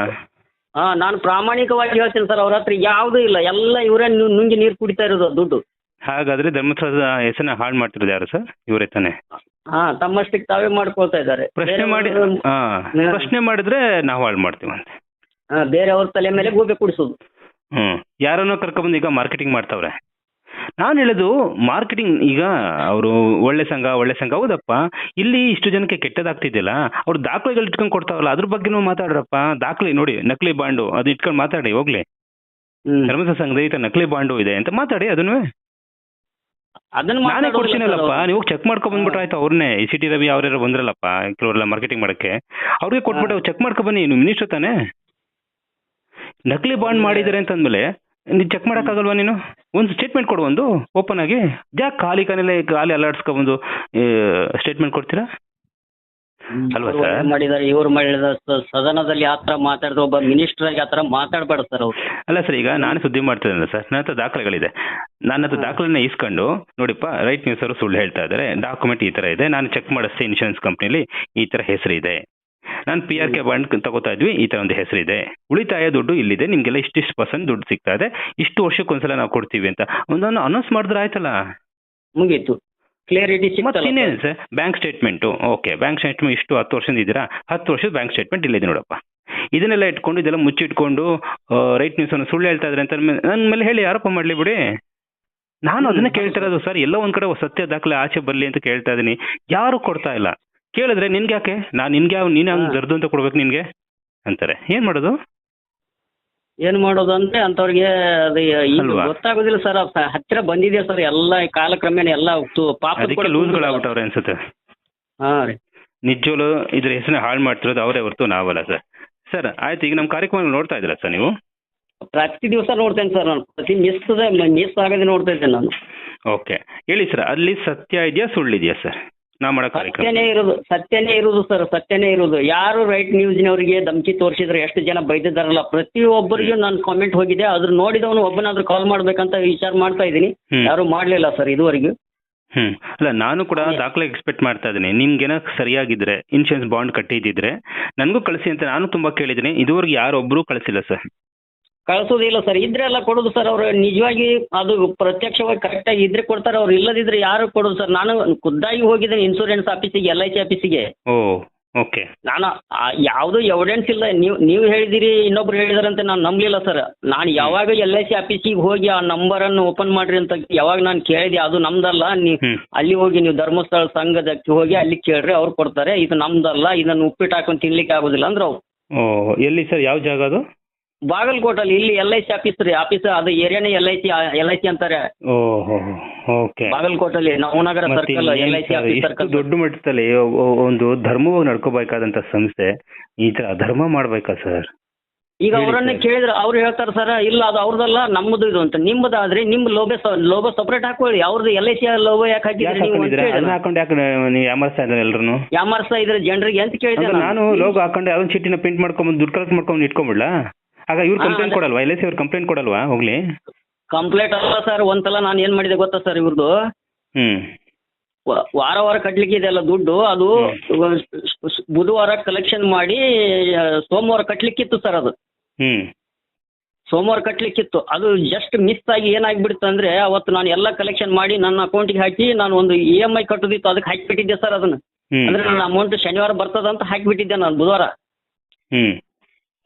ಹಾಂ ನಾನು ಪ್ರಾಮಾಣಿಕವಾಗಿ ಹೇಳ್ತೀನಿ ಸರ್. ಅವ್ರ ಹತ್ರ ಯಾವುದೂ ಇಲ್ಲ. ಎಲ್ಲ ಇವರೇ ನುಂಗಿ ನೀರು ಕುಡಿತಾ ಇರೋದು ದುಡ್ಡು. ಹಾಗಾದ್ರೆ ಧರ್ಮಸ್ಥಳದ ಹೆಸರನ್ನ ಹಾಳು ಮಾಡ್ತಿರೋದು ಯಾರು ಸರ್? ಇವರೇ ತಾನೆ? ಹಾ ತಮ್ಮಷ್ಟಕ್ಕೆ ತಾವೇ ಮಾಡ್ಕೊಳ್ತಾ ಇದ್ದಾರೆ. ಪ್ರಶ್ನೆ ಮಾಡಿ ಹಾ. ಪ್ರಶ್ನೆ ಮಾಡಿದ್ರೆ ನಾವು ಹಾಳು ಮಾಡ್ತೀವಂತೆ ಬೇರೆ ಅವ್ರ ತಲೆ ಮೇಲೆ ಗೂಬೆ ಕುಡಿಸೋದು. ಹ್ಮ್. ಯಾರನ್ನೋ ಕರ್ಕೊಂಬಂದು ಈಗ ಮಾರ್ಕೆಟಿಂಗ್ ಮಾಡ್ತಾವ್ರೆ. ನಾನು ಹೇಳೋದು ಮಾರ್ಕೆಟಿಂಗ್ ಈಗ ಅವರು ಒಳ್ಳೆ ಸಂಘ ಒಳ್ಳೆ ಸಂಘ ಹೌದಪ್ಪ. ಇಲ್ಲಿ ಇಷ್ಟು ಜನಕ್ಕೆ ಕೆಟ್ಟದಾಗ್ತಿದೆಯಲ್ಲ ಅವ್ರು ದಾಖಲೆಗಳು ಇಟ್ಕೊಂಡು ಕೊಡ್ತಾವಲ್ಲ ಅದ್ರ ಬಗ್ಗೆನೂ ಮಾತಾಡ್ರಪ್ಪ. ದಾಖಲೆ ನೋಡಿ ನಕಲಿ ಬಾಂಡು ಅದು ಇಟ್ಕೊಂಡು ಮಾತಾಡಿ ಹೋಗ್ಲಿ. ಧರ್ಮಸ ಧರ್ಮಸ್ಥಳ ಸಂಘದ ಈ ತರ ನಕಲಿ ಬಾಂಡು ಇದೆ ಅಂತ ಮಾತಾಡಿ ಅದನ್ನು. ಅದನ್ನ ನಾನೇ ಕೊಡ್ತೀನಲ್ಲಪ್ಪ ನೀವು ಚೆಕ್ ಮಾಡ್ಕೊ ಬಂದ್ಬಿಟ್ರೆ ಆಯ್ತು ಅವ್ರನ್ನೇ. ಈ ಸಿಟಿ ರವಿ ಅವ್ರ್ಯಾರು ಬಂದ್ರಲ್ಲಪ್ಪ ಕೆಲವರೆಲ್ಲ ಮಾರ್ಕೆಟಿಂಗ್ ಮಾಡಕ್ಕೆ. ಅವ್ರಿಗೆ ಕೊಟ್ಬಿಟ್ಟು ಚೆಕ್ ಮಾಡ್ಕೊ ಬನ್ನಿ ನೀವು ಮಿನಿಸ್ಟರ್ ತಾನೇ. ನಕಲಿ ಬಾಂಡ್ ಮಾಡಿದ್ದಾರೆ ಅಂತಂದ್ಮೇಲೆ ನೀನು ಚೆಕ್ ಮಾಡಕ್ಕಾಗಲ್ವಾ ನೀನು? ಒಂದು ಸ್ಟೇಟ್ಮೆಂಟ್ ಕೊಡು ಒಂದು ಓಪನ್ ಆಗಿ. ಯಾಕೆ ಖಾಲಿ ಕಾನೆಲ್ಲ ಖಾಲಿ ಅಲ್ಲಾಡ್ಸ್ಕೊಬಂದು ಸ್ಟೇಟ್ಮೆಂಟ್ ಕೊಡ್ತೀರಾ? ಅಲ್ವಾ ಸರ್? ಮಾಡಿದಾರೆ ಇವ್ರು ಮಾಡಿದ ಸದನದಲ್ಲಿ ಆ ತರ ಮಾತಾಡಿದ್ರೆ ಒಬ್ಬ ಮಿನಿಸ್ಟರ್ ಆಗಿ ಆ ಥರ ಮಾತಾಡ್ಬಾರ್ದು ಸರ್ ಅವ್ರು. ಅಲ್ಲ ಸರ್ ಈಗ ನಾನು ಸುದ್ದಿ ಮಾಡ್ತಿದ್ದೇನೆ ಸರ್ ನನ್ನ ಹತ್ರ ದಾಖಲೆಗಳಿದೆ. ನನ್ನ ಹತ್ರ ದಾಖಲೆನ ಇಸ್ಕೊಂಡು ನೋಡಿಪ್ಪ ರೈಟ್ ನ್ಯೂಸ್ ಅವರು ಸುಳ್ಳು ಹೇಳ್ತಾ ಇದ್ದಾರೆ ಡಾಕ್ಯುಮೆಂಟ್ ಈ ತರ ಇದೆ ನಾನು ಚೆಕ್ ಮಾಡಿಸ್ತೀನಿ ಇನ್ಶೂರೆನ್ಸ್ ಕಂಪ್ನಿಲಿ ಈ ತರ ಹೆಸರು ಹೆಸರಿದೆ ನಾನು ಪಿ ಆರ್ ಕೆ ಬಾಂಡ್ ತಗೋತಾ ಇದ್ವಿ ಈ ತರ ಒಂದು ಹೆಸರಿದೆ. ಉಳಿತಾಯ ದುಡ್ಡು ಇಲ್ಲಿದೆ ನಿಮ್ಗೆಲ್ಲ ಇಷ್ಟಿಷ್ಟು ಪರ್ಸೆಂಟ್ ದುಡ್ಡು ಸಿಗ್ತಾ ಇದೆ ಇಷ್ಟು ವರ್ಷಕ್ಕೊಂದ್ಸಲ ನಾವು ಕೊಡ್ತೀವಿ ಅಂತ. ಒಂದೊಂದು ಅನೌನ್ಸ್ ಮಾಡಿದ್ರೆ ಆಯ್ತಲ್ಲ? ಮುಗೀತು. ಕ್ಲಿಯರಿಟಿ ಇನ್ನೇನು sir? Bank statement okay bank statement ಇಷ್ಟು ಹತ್ತು ವರ್ಷದಿಂದ ಇದ್ದೀರಾ? ಹತ್ತು ವರ್ಷದ ಬ್ಯಾಂಕ್ ಸ್ಟೇಟ್ಮೆಂಟ್ ಇಲ್ಲಿದೆ ನೋಡಪ್ಪ. ಇದನ್ನೆಲ್ಲ ಇಟ್ಕೊಂಡು ಇದೆಲ್ಲ ಮುಚ್ಚಿಟ್ಕೊಂಡು ರೈಟ್ ನ್ಯೂಸ್ ಅನ್ನು ಸುಳ್ಳು ಹೇಳ್ತಾ ಇದ್ರೆ ಅಂತ ನನ್ನ ಮೇಲೆ ಹೇಳಿ ಆರೋಪ ಮಾಡಲಿ ಬಿಡಿ? ನಾನು ಅದನ್ನ ಕೇಳ್ತಾ ಇರೋದು ಸರ್. ಎಲ್ಲೋ ಒಂದ್ ಕಡೆ ಸತ್ಯ ದಾಖಲೆ ಆಚೆ ಬರಲಿ ಅಂತ ಕೇಳ್ತಾ ಇದೀನಿ. ಯಾರು ಕೊಡ್ತಾ ಇಲ್ಲ? ಕೇಳಿದ್ರೆ ನಿನ್ಗೆ ಯಾಕೆ? ನಾನು ನಿನ್ಗೆ ಯಾವ ನೀನು ಹಂಗೆ ಅಂತ ಕೊಡ್ಬೇಕು ನಿನ್ಗೆ? ಅಂತಾರೆ. ಏನ್ ಮಾಡೋದು? ಏನ್ ಮಾಡೋದು ಅಂದ್ರೆ ಅಂತವ್ರಿಗೆ ಅದು ಈಗ ಅಲ್ವಾ? ಗೊತ್ತಾಗೋದಿಲ್ಲ ಸರ್. ಹತ್ತಿರ ಬಂದಿದೆ ಸರ್? ಎಲ್ಲ ಕಾಲಕ್ರಮೇಣ ಎಲ್ಲ ಪಾಪದ ಅದಕ್ಕೆ ಲೂಸ್ಗಳಾಗ್ಬಿಟ್ಟವ್ರೆ ಅನ್ಸುತ್ತೆ. ಹಾ ರೀ. ಇದ್ರ ಹೆಸರನ್ನ ಹಾಳು ಮಾಡ್ತಿರೋದು ಅವರೇ ಹೊರತು ನಾವಲ್ಲ ಸರ್. ಸರ್ ಆಯ್ತು ಈಗ ನಮ್ಮ ಕಾರ್ಯಕ್ರಮ ನೋಡ್ತಾ ಇದ್ದೀರಾ ಸರ್ ನೀವು? ಪ್ರತಿ ದಿವಸ ನೋಡ್ತೇನೆ ಸರ್ ನಾನು. ಪ್ರತಿ ಮಿಸ್ ಮಿಸ್ ಆಗದೆ ನೋಡ್ತಾ ಇದ್ದೇನೆ ನಾನು. ಓಕೆ. ಹೇಳಿ ಸರ್ ಅಲ್ಲಿ ಸತ್ಯ ಇದೆಯಾ ಸುಳ್ಳಿದೆಯಾ ಸರ್? ನಾ ಮಾಡೋ ಕಾರ್ಯಕ್ರಮ. ಸತ್ಯನೇ ಇರೋದು ಸತ್ಯನೇ ಇರೋದು ಸರ್ ಸತ್ಯನೇ ಇರೋದು ಯಾರು ರೈಟ್ ನ್ಯೂಸ್ನವರಿಗೆ ಧಮಕಿ ತೋರಿಸಿದ್ರೆ ಎಷ್ಟು ಜನ ಬೈದಿದ್ದಾರಲ್ಲ ಪ್ರತಿಯೊಬ್ಬರಿಗೂ ನಾನು ಕಾಮೆಂಟ್ ಹೋಗಿದೆ ಅದ್ರ ನೋಡಿದವನು ಒಬ್ಬನಾದ್ರೂ ಕಾಲ್ ಮಾಡ್ಬೇಕಂತ ವಿಚಾರ ಮಾಡ್ತಾ ಇದ್ದೀನಿ. ಹ್ಮ್. ಯಾರು ಮಾಡ್ಲಿಲ್ಲ ಸರ್ ಇದುವರೆಗೂ. ಹ್ಮ್. ಅಲ್ಲ ನಾನು ಕೂಡ. ದಾಖಲೆ ಎಕ್ಸ್ಪೆಕ್ಟ್ ಮಾಡ್ತಾ ಇದ್ದೀನಿ. ನಿಮ್ಗೇನೋ ಸರಿಯಾಗಿದ್ರೆ ಇನ್ಶೂರೆನ್ಸ್ ಬಾಂಡ್ ಕಟ್ಟಿದ್ದಿದ್ರೆ ನನಗೂ ಕಳಿಸಿ ಅಂತ ನಾನು ತುಂಬಾ ಕೇಳಿದ್ದೀನಿ. ಇದುವರೆಗೆ ಯಾರೊಬ್ಬರು ಕಳಿಸಿಲ್ಲ ಸರ್ ಕಳ್ಸೋದಿಲ್ಲ ಸರ್. ಇದ್ರೆಲ್ಲ ಕೊಡೋದು ಸರ್ ಅವ್ರು. ನಿಜವಾಗಿ ಅದು ಪ್ರತ್ಯಕ್ಷವಾಗಿ ಕರೆಕ್ಟಾಗಿ ಇದ್ರೆ ಕೊಡ್ತಾರೆ. ಅವ್ರು ಇಲ್ಲದಿದ್ರೆ ಯಾರು ಕೊಡೋದು ಸರ್? ನಾನು ಖುದ್ದಾಗಿ ಹೋಗಿದ್ದೇನೆ ಇನ್ಶೂರೆನ್ಸ್ ಆಫೀಸಿಗೆ ಎಲ್ ಐ ಸಿ ಆಫೀಸಿಗೆ ಓ ಓಕೆ. ನಾನು ಯಾವುದು ಎವಿಡೆನ್ಸ್ ಇಲ್ಲ. ನೀವು ನೀವು ಹೇಳಿದಿರಿ ಇನ್ನೊಬ್ರು ಹೇಳಿದಾರಂತೆ ನಾನು ನಂಬಲಿಲ್ಲ ಸರ್. ನಾನು ಯಾವಾಗ ಎಲ್ ಐ ಸಿ ಆಫೀಸಿಗೆ ಹೋಗಿ ಆ ನಂಬರನ್ನು ಓಪನ್ ಮಾಡ್ರಿ ಅಂತ ಯಾವಾಗ ನಾನು ಕೇಳಿದೆ ಅದು ನಮ್ದಲ್ಲ. ನೀವು ಅಲ್ಲಿ ಹೋಗಿ ನೀವು ಧರ್ಮಸ್ಥಳ ಸಂಘದಕ್ಕೆ ಹೋಗಿ ಅಲ್ಲಿ ಕೇಳ್ರಿ ಅವ್ರು ಕೊಡ್ತಾರೆ. ಇದು ನಮ್ದಲ್ಲ ಇದನ್ನು ಉಪ್ಪಿಟ್ಟು ಹಾಕೊಂಡು ತಿನ್ಲಿಕ್ಕೆ ಆಗೋದಿಲ್ಲ ಅಂದ್ರೆ ಅವ್ರು. ಓ ಎಲ್ಲಿ ಸರ್? ಯಾವ ಜಾಗ ಅದು? ಬಾಗಲಕೋಟಲ್ಲಿ ಇಲ್ಲಿ ಎಲ್ ಐ ಸಿ ಆಫೀಸ್ ರೀ ಆಫೀಸ್ ಅದು ಏರಿಯಾನೇ L I C L I C ಅಂತಾರೆ. ಓಹೋ ಓಕೆ. ಬಾಗಲಕೋಟಲ್ಲಿ ನವನಗರ ಮತ್ತೆ circle L I C office ಇಷ್ಟು ಸರ್ಕಲ್ ದೊಡ್ಡ ಮಟ್ಟದಲ್ಲಿ ಒ- ಒಂದು ಧರ್ಮವಾಗಿ ನಡ್ಕೋಬೇಕಾದಂತ ಸಂಸ್ಥೆ ಈ ತರ ಅಧರ್ಮ ಮಾಡ್ಬೇಕಾ ಸರ್? ಈಗ ಹೇಳಿ ಅವರನ್ನ ಸರ್. ಕೇಳಿದ್ರೆ ಅವ್ರು ಹೇಳ್ತಾರೆ ಸರ್ ಇಲ್ಲ ಅದು ಅವ್ರದಲ್ಲ ನಮ್ಮದು ಇದು ಅಂತ. ನಿಮ್ಮದಾದ್ರೆ ನಿಮ್ಮ ಲೋಬೆ ಲೋಬೋ ಸಪ್ರೇಟ್ ಹಾಕೊಳ್ಳಿ. ಅವ್ರದ್ದು ಎಲ್ ಐ ಸಿ ಲೋಗೋ ಯಾಕೆ ಯಾಕೆ ಹಾಕಿದ್ರಿ ನೀವು ಅಂತ ಹಾಕೊಂಡಿದ್ರೆ ಅದನ್ನ ಕೇಳಿದೆ ಹಾಕೊಂಡು ಯಾಕೆ ನೀವು ಯಾಮರ್ಸ್ತಾ ಇದ್ದಾರೆ ಎಲ್ರು ಯಾಮರ್ಸ್ತಾ ಇದ್ರೆ ಜನರಿಗೆ ಅಂತ ಕೇಳಿದೆ ಅಂದ್ರೆ ನಾನು. ಲೋಗೋ ಹಾಕೊಂಡು ಯಾವ್ದೊಂದು ಚೀಟಿನ ಪ್ರಿಂಟ್ ಮಾಡ್ಕೊಂಡ್ ದುಡ್ಡು ಕಲೆಕ್ಟ್ ಮಾಡ್ಕೊಂಡು ಇಟ್ಕೊಂಡ್ಬಿಡ್ಲಾ ಆಗ ಇವ್ರು ಹಾ, ಕಂಪ್ಲೇಂಟ್ ಅದೇ. ಕೊಡಲ್ವಾ? ಎಲ್ ಐ ಸಿ ಅವ್ರು ಕಂಪ್ಲೇಂಟ್ ಕೊಡಲ್ವಾ ಹೋಗ್ಲಿ? ಕಂಪ್ಲೇಂಟ್ ಅಲ್ಲ ಸರ್ ಒಂದ್ಸಲ ನಾನು ಏನ್ ಮಾಡಿದೆ ಗೊತ್ತಾ ಸರ್ ಇವ್ರದ್ದು ಹ್ಮ್. ವಾರ ವಾರ ಕಟ್ಲಿಕ್ಕೆ ಇದೆಲ್ಲ ದುಡ್ಡು ಅದು ಬುಧವಾರ ಕಲೆಕ್ಷನ್ ಮಾಡಿ ಆ, ಸೋಮವಾರ ಕಟ್ಲಿಕ್ಕಿತ್ತು ಸರ್ ಅದು. ಹ್ಮ್. ಸೋಮವಾರ ಕಟ್ಲಿಕ್ಕಿತ್ತು. ಅದು ಜಸ್ಟ್ ಮಿಸ್ ಆಗಿ ಏನಾಗ್ಬಿಡ್ತು ಅಂದ್ರೆ ಅವತ್ತು ನಾನು ಎಲ್ಲ ಕಲೆಕ್ಷನ್ ಮಾಡಿ ನನ್ನ ಅಕೌಂಟಿಗೆ ಹಾಕಿ ನಾನು ಒಂದು ಇ ಎಂ ಐ ಕಟ್ಟೋದಿತ್ತು ಅದಕ್ಕೆ ಹಾಕಿಬಿಟ್ಟಿದ್ದೆ ಸರ್ ಅದನ್ನ. ಹ್ಮ್. ಅಂದ್ರೆ ನನ್ನ ಅಮೌಂಟ್ ಶನಿವಾರ ಬರ್ತದ ಅಂತ ಹಾಕಿಬಿಟ್ಟಿದ್ದೆ ನಾನು ಬುಧವಾರ. ಹ್ಮ್.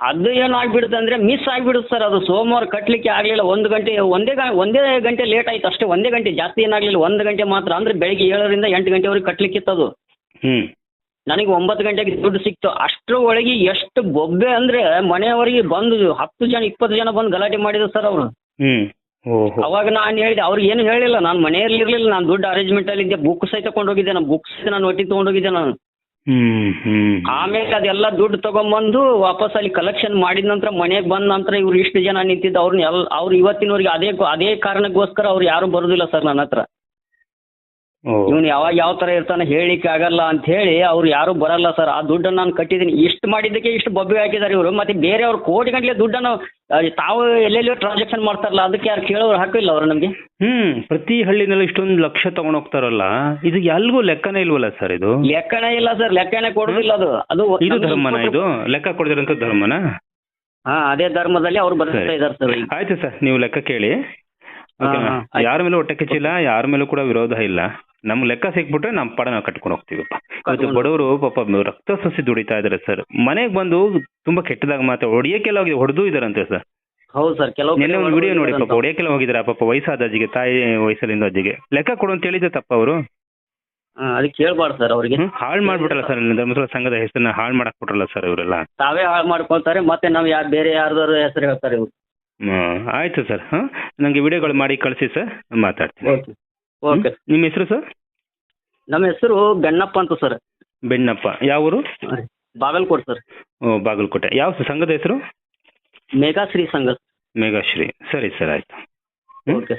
ಅದು ಏನು ಆಗ್ಬಿಡುತ್ತೆ ಅಂದ್ರೆ ಮಿಸ್ ಆಗ್ಬಿಡುತ್ತೆ ಸರ್ ಅದು ಸೋಮವಾರ ಕಟ್ಲಿಕ್ಕೆ ಆಗಲಿಲ್ಲ. ಒಂದು ಗಂಟೆ ಒಂದೇ ಗ- ಒಂದೇ ಗಂಟೆ ಲೇಟ್ ಆಯ್ತು ಅಷ್ಟೇ. ಒಂದೇ ಗಂಟೆ ಜಾಸ್ತಿ ಏನಾಗ್ಲಿಲ್ಲ ಒಂದು ಗಂಟೆ ಮಾತ್ರ. ಅಂದ್ರೆ ಬೆಳಿಗ್ಗೆ ಏಳರಿಂದ ಎಂಟು ಗಂಟೆವರೆಗೆ ಕಟ್ಲಿಕ್ಕಿತ್ತು ಅದು ಹ್ಮ್. ನನಗೆ ಒಂಬತ್ತು ಗಂಟೆಗೆ ದುಡ್ಡು ಸಿಕ್ತು. ಅಷ್ಟರ ಒಳಗೆ ಎಷ್ಟು ಬೊಬ್ಬೆ ಅಂದ್ರೆ ಮನೆಯವರಿಗೆ ಬಂದು ಹತ್ತು ಜನ ಇಪ್ಪತ್ತು ಜನ ಬಂದು ಗಲಾಟೆ ಮಾಡಿದ್ರು ಸರ್ ಅವರು. ಅವಾಗ ನಾನು ಹೇಳಿದೆ ಅವ್ರಿಗೆ ಏನು ಹೇಳಿಲ್ಲ. ನಾನು ಮನೆಯಲ್ಲಿ ಇರಲಿಲ್ಲ. ನಾನು ದುಡ್ಡು ಅರೇಂಜ್ಮೆಂಟ್ ಅಲ್ಲಿ ಇದ್ದೆ. ಬುಕ್ ಸಹಿತ ಕೊಂಡೋಗಿದ್ದೆ. ನಾನು ಬುಕ್ಸ್ ಸಹಿತ ನಾನು ಒಟ್ಟಿಗೆ ತೊಗೊಂಡೋಗಿದ್ದೆ ನಾನು. ಹ್ಮ್ ಆಮೇಲೆ ಅದೆಲ್ಲ ದುಡ್ಡು ತಗೊಂಬಂದು ವಾಪಸ್ ಅಲ್ಲಿ ಕಲೆಕ್ಷನ್ ಮಾಡಿದ ನಂತರ ಮನೆಗೆ ಬಂದ ನಂತರ ಇವ್ರು ಇಷ್ಟು ಜನ ನಿಂತಿದ್ದು ಅವ್ರನ್ನ ಎಲ್ ಅವ್ರು ಇವತ್ತಿನವರೆಗೆ ಅದೇ ಅದೇ ಕಾರಣಕ್ಕೋಸ್ಕರ ಅವ್ರು ಯಾರು ಬರೋದಿಲ್ಲ ಸರ್ ನನ್ನ ಹತ್ರ. ಇವನು ಯಾವಾಗ ಯಾವ ತರ ಇರ್ತಾನೆ ಹೇಳಿಕ್ಕೆ ಆಗಲ್ಲ ಅಂತ ಹೇಳಿ ಅವ್ರು ಯಾರು ಬರಲ್ಲ ಸರ್. ಆ ದುಡ್ಡನ್ನ ನಾನು ಕಟ್ಟಿದೀನಿ ಇಷ್ಟು ಮಾಡಿದ್ದಕ್ಕೆ ಇಷ್ಟು ಬೊಬ್ಬೆ ಹಾಕಿದಾರೆ ಇವರು. ಮತ್ತೆ ಬೇರೆಯವ್ರು ಕೋಟಿ ಗಂಟಲೆ ದುಡ್ಡನ್ನು ತಾವು ಎಲ್ಲೆಲ್ಲೋ ಟ್ರಾನ್ಸಾಕ್ಷನ್ ಮಾಡ್ತಾರಲ್ಲ ಅದಕ್ಕೆ ಯಾರು ಕೇಳೋರು ಹಾಕಿಲ್ಲ ಅವರು ನಮಗೆ? ಹ್ಮ್. ಪ್ರತಿ ಹಳ್ಳಿನಲ್ಲಿ ಇಷ್ಟೊಂದು ಲಕ್ಷ ತಗೊಂಡ್ ಹೋಗ್ತಾರಲ್ಲ ಇದು ಎಲ್ಗೂ ಲೆಕ್ಕನೇ ಇಲ್ವಲ್ಲ ಸರ್ ಇದು? ಲೆಕ್ಕನೇ ಇಲ್ಲ ಸರ್. ಲೆಕ್ಕನೇ ಕೊಡೋದಿಲ್ಲ ಅದು. ಅದು ಇದು ಧರ್ಮನ ಇದು? ಲೆಕ್ಕ ಕೊಡದಿರಂತ ಧರ್ಮನ? ಹಾ ಅದೇ ಧರ್ಮದಲ್ಲಿ ಅವ್ರು ಬರ್ತಾ ಇದಾರೆ ಇದ್ದಾರೆ ಸರ್ ಆಯ್ತು ಸರ್. ನೀವು ಲೆಕ್ಕ ಕೇಳಿ. ಯಾರ ಮೇಲೂ ಹೊಟ್ಟೆ ಕಿಚ್ಚಿಲ್ಲ ಯಾರ ಮೇಲೂ ಕೂಡ ವಿರೋಧ ಇಲ್ಲ. ನಮ್ ಲೆಕ್ಕ ಸಿಕ್ಬಿಟ್ರೆ ನಮ್ ಪಡ ನಾವು ಕಟ್ಕೊಂಡು ಹೋಗ್ತೀವಪ್ಪ ಇವತ್ತು ಬಡವರು ಪಾಪ ರಕ್ತ ಸಸಿ ದುಡಿತಾ ಇದಾರೆ ಸರ್ ಮನೆಗೆ ಬಂದು ತುಂಬಾ ಕೆಟ್ಟದಾಗ ಮಾತ್ರ ಹೊಡಿಯಕ್ಕೆಲ್ಲ ಹೋಗಿ ಹೊಡೆದು ಇದಾರಂತೆ ಸರ್ ಹೌದು ಸರ್ ಕೆಲವು ನಿನ್ನೆ ಒಂದು ವಿಡಿಯೋ ನೋಡಿ ಪಾಪ ಹೊಡಿಯಕ್ಕೆಲ್ಲ ಹೋಗಿದಾರೆ ಪಾಪ ವಯಸ್ಸಾದ ಅಜ್ಜಿಗೆ ತಾಯಿ ವಯಸ್ಸಲ್ಲಿಂದ ಅಜ್ಜಿಗೆ. ಲೆಕ್ಕ ಕೊಡು ಅಂತ ಹೇಳಿದ್ರೆ ತಪ್ಪ ಅವರು. ಅದಕ್ಕೆ ಹೇಳ್ಬಾರ್ದು ಸರ್ ಅವ್ರಿಗೆ. ಹಾಳು ಮಾಡ್ಬಿಟ್ರಲ್ಲ ಸರ್ ಧರ್ಮಸ್ಥಳ ಸಂಘದ ಹೆಸರನ್ನ ಹಾಳು ಮಾಡಕ್ ಬಿಟ್ರಲ್ಲ ಸರ್ ಇವರೆಲ್ಲ. ತಾವೇ ಹಾಳು ಮಾಡ್ಕೊಳ್ತಾರೆ ಮತ್ತೆ ನಾವು ಯಾರು ಬೇರೆ ಯಾರ್ದಾರು ಹೆಸರು ಹೇಳ್ತಾರೆ ಇವ್ರು. ಆಯ್ತು ಸರ್. ಹಾ ನಂಗೆ ವಿಡಿಯೋಗಳು ಮಾಡಿ ಕಳಿಸಿ ಸರ್. ಮಾತಾಡ್ತೀನಿ. ಓಕೆ. ಓಕೆ. ನಿಮ್ಮ ಹೆಸರು ಸರ್? ನಮ್ಮ ಹೆಸರು ಬೆಣ್ಣಪ್ಪ ಅಂತ ಸರ್. ಬೆಣ್ಣಪ್ಪ ಯಾವ ಊರು? ಬಾಗಲಕೋಟೆ ಸರ್. ಓ ಬಾಗಲಕೋಟೆ. ಯಾವ ಸಂಘದ ಹೆಸರು? ಮೇಘಾಶ್ರೀ ಸಂಘ. ಮೇಘಾಶ್ರೀ. ಸರಿ ಸರ್ ಆಯ್ತು. ಓಕೆ.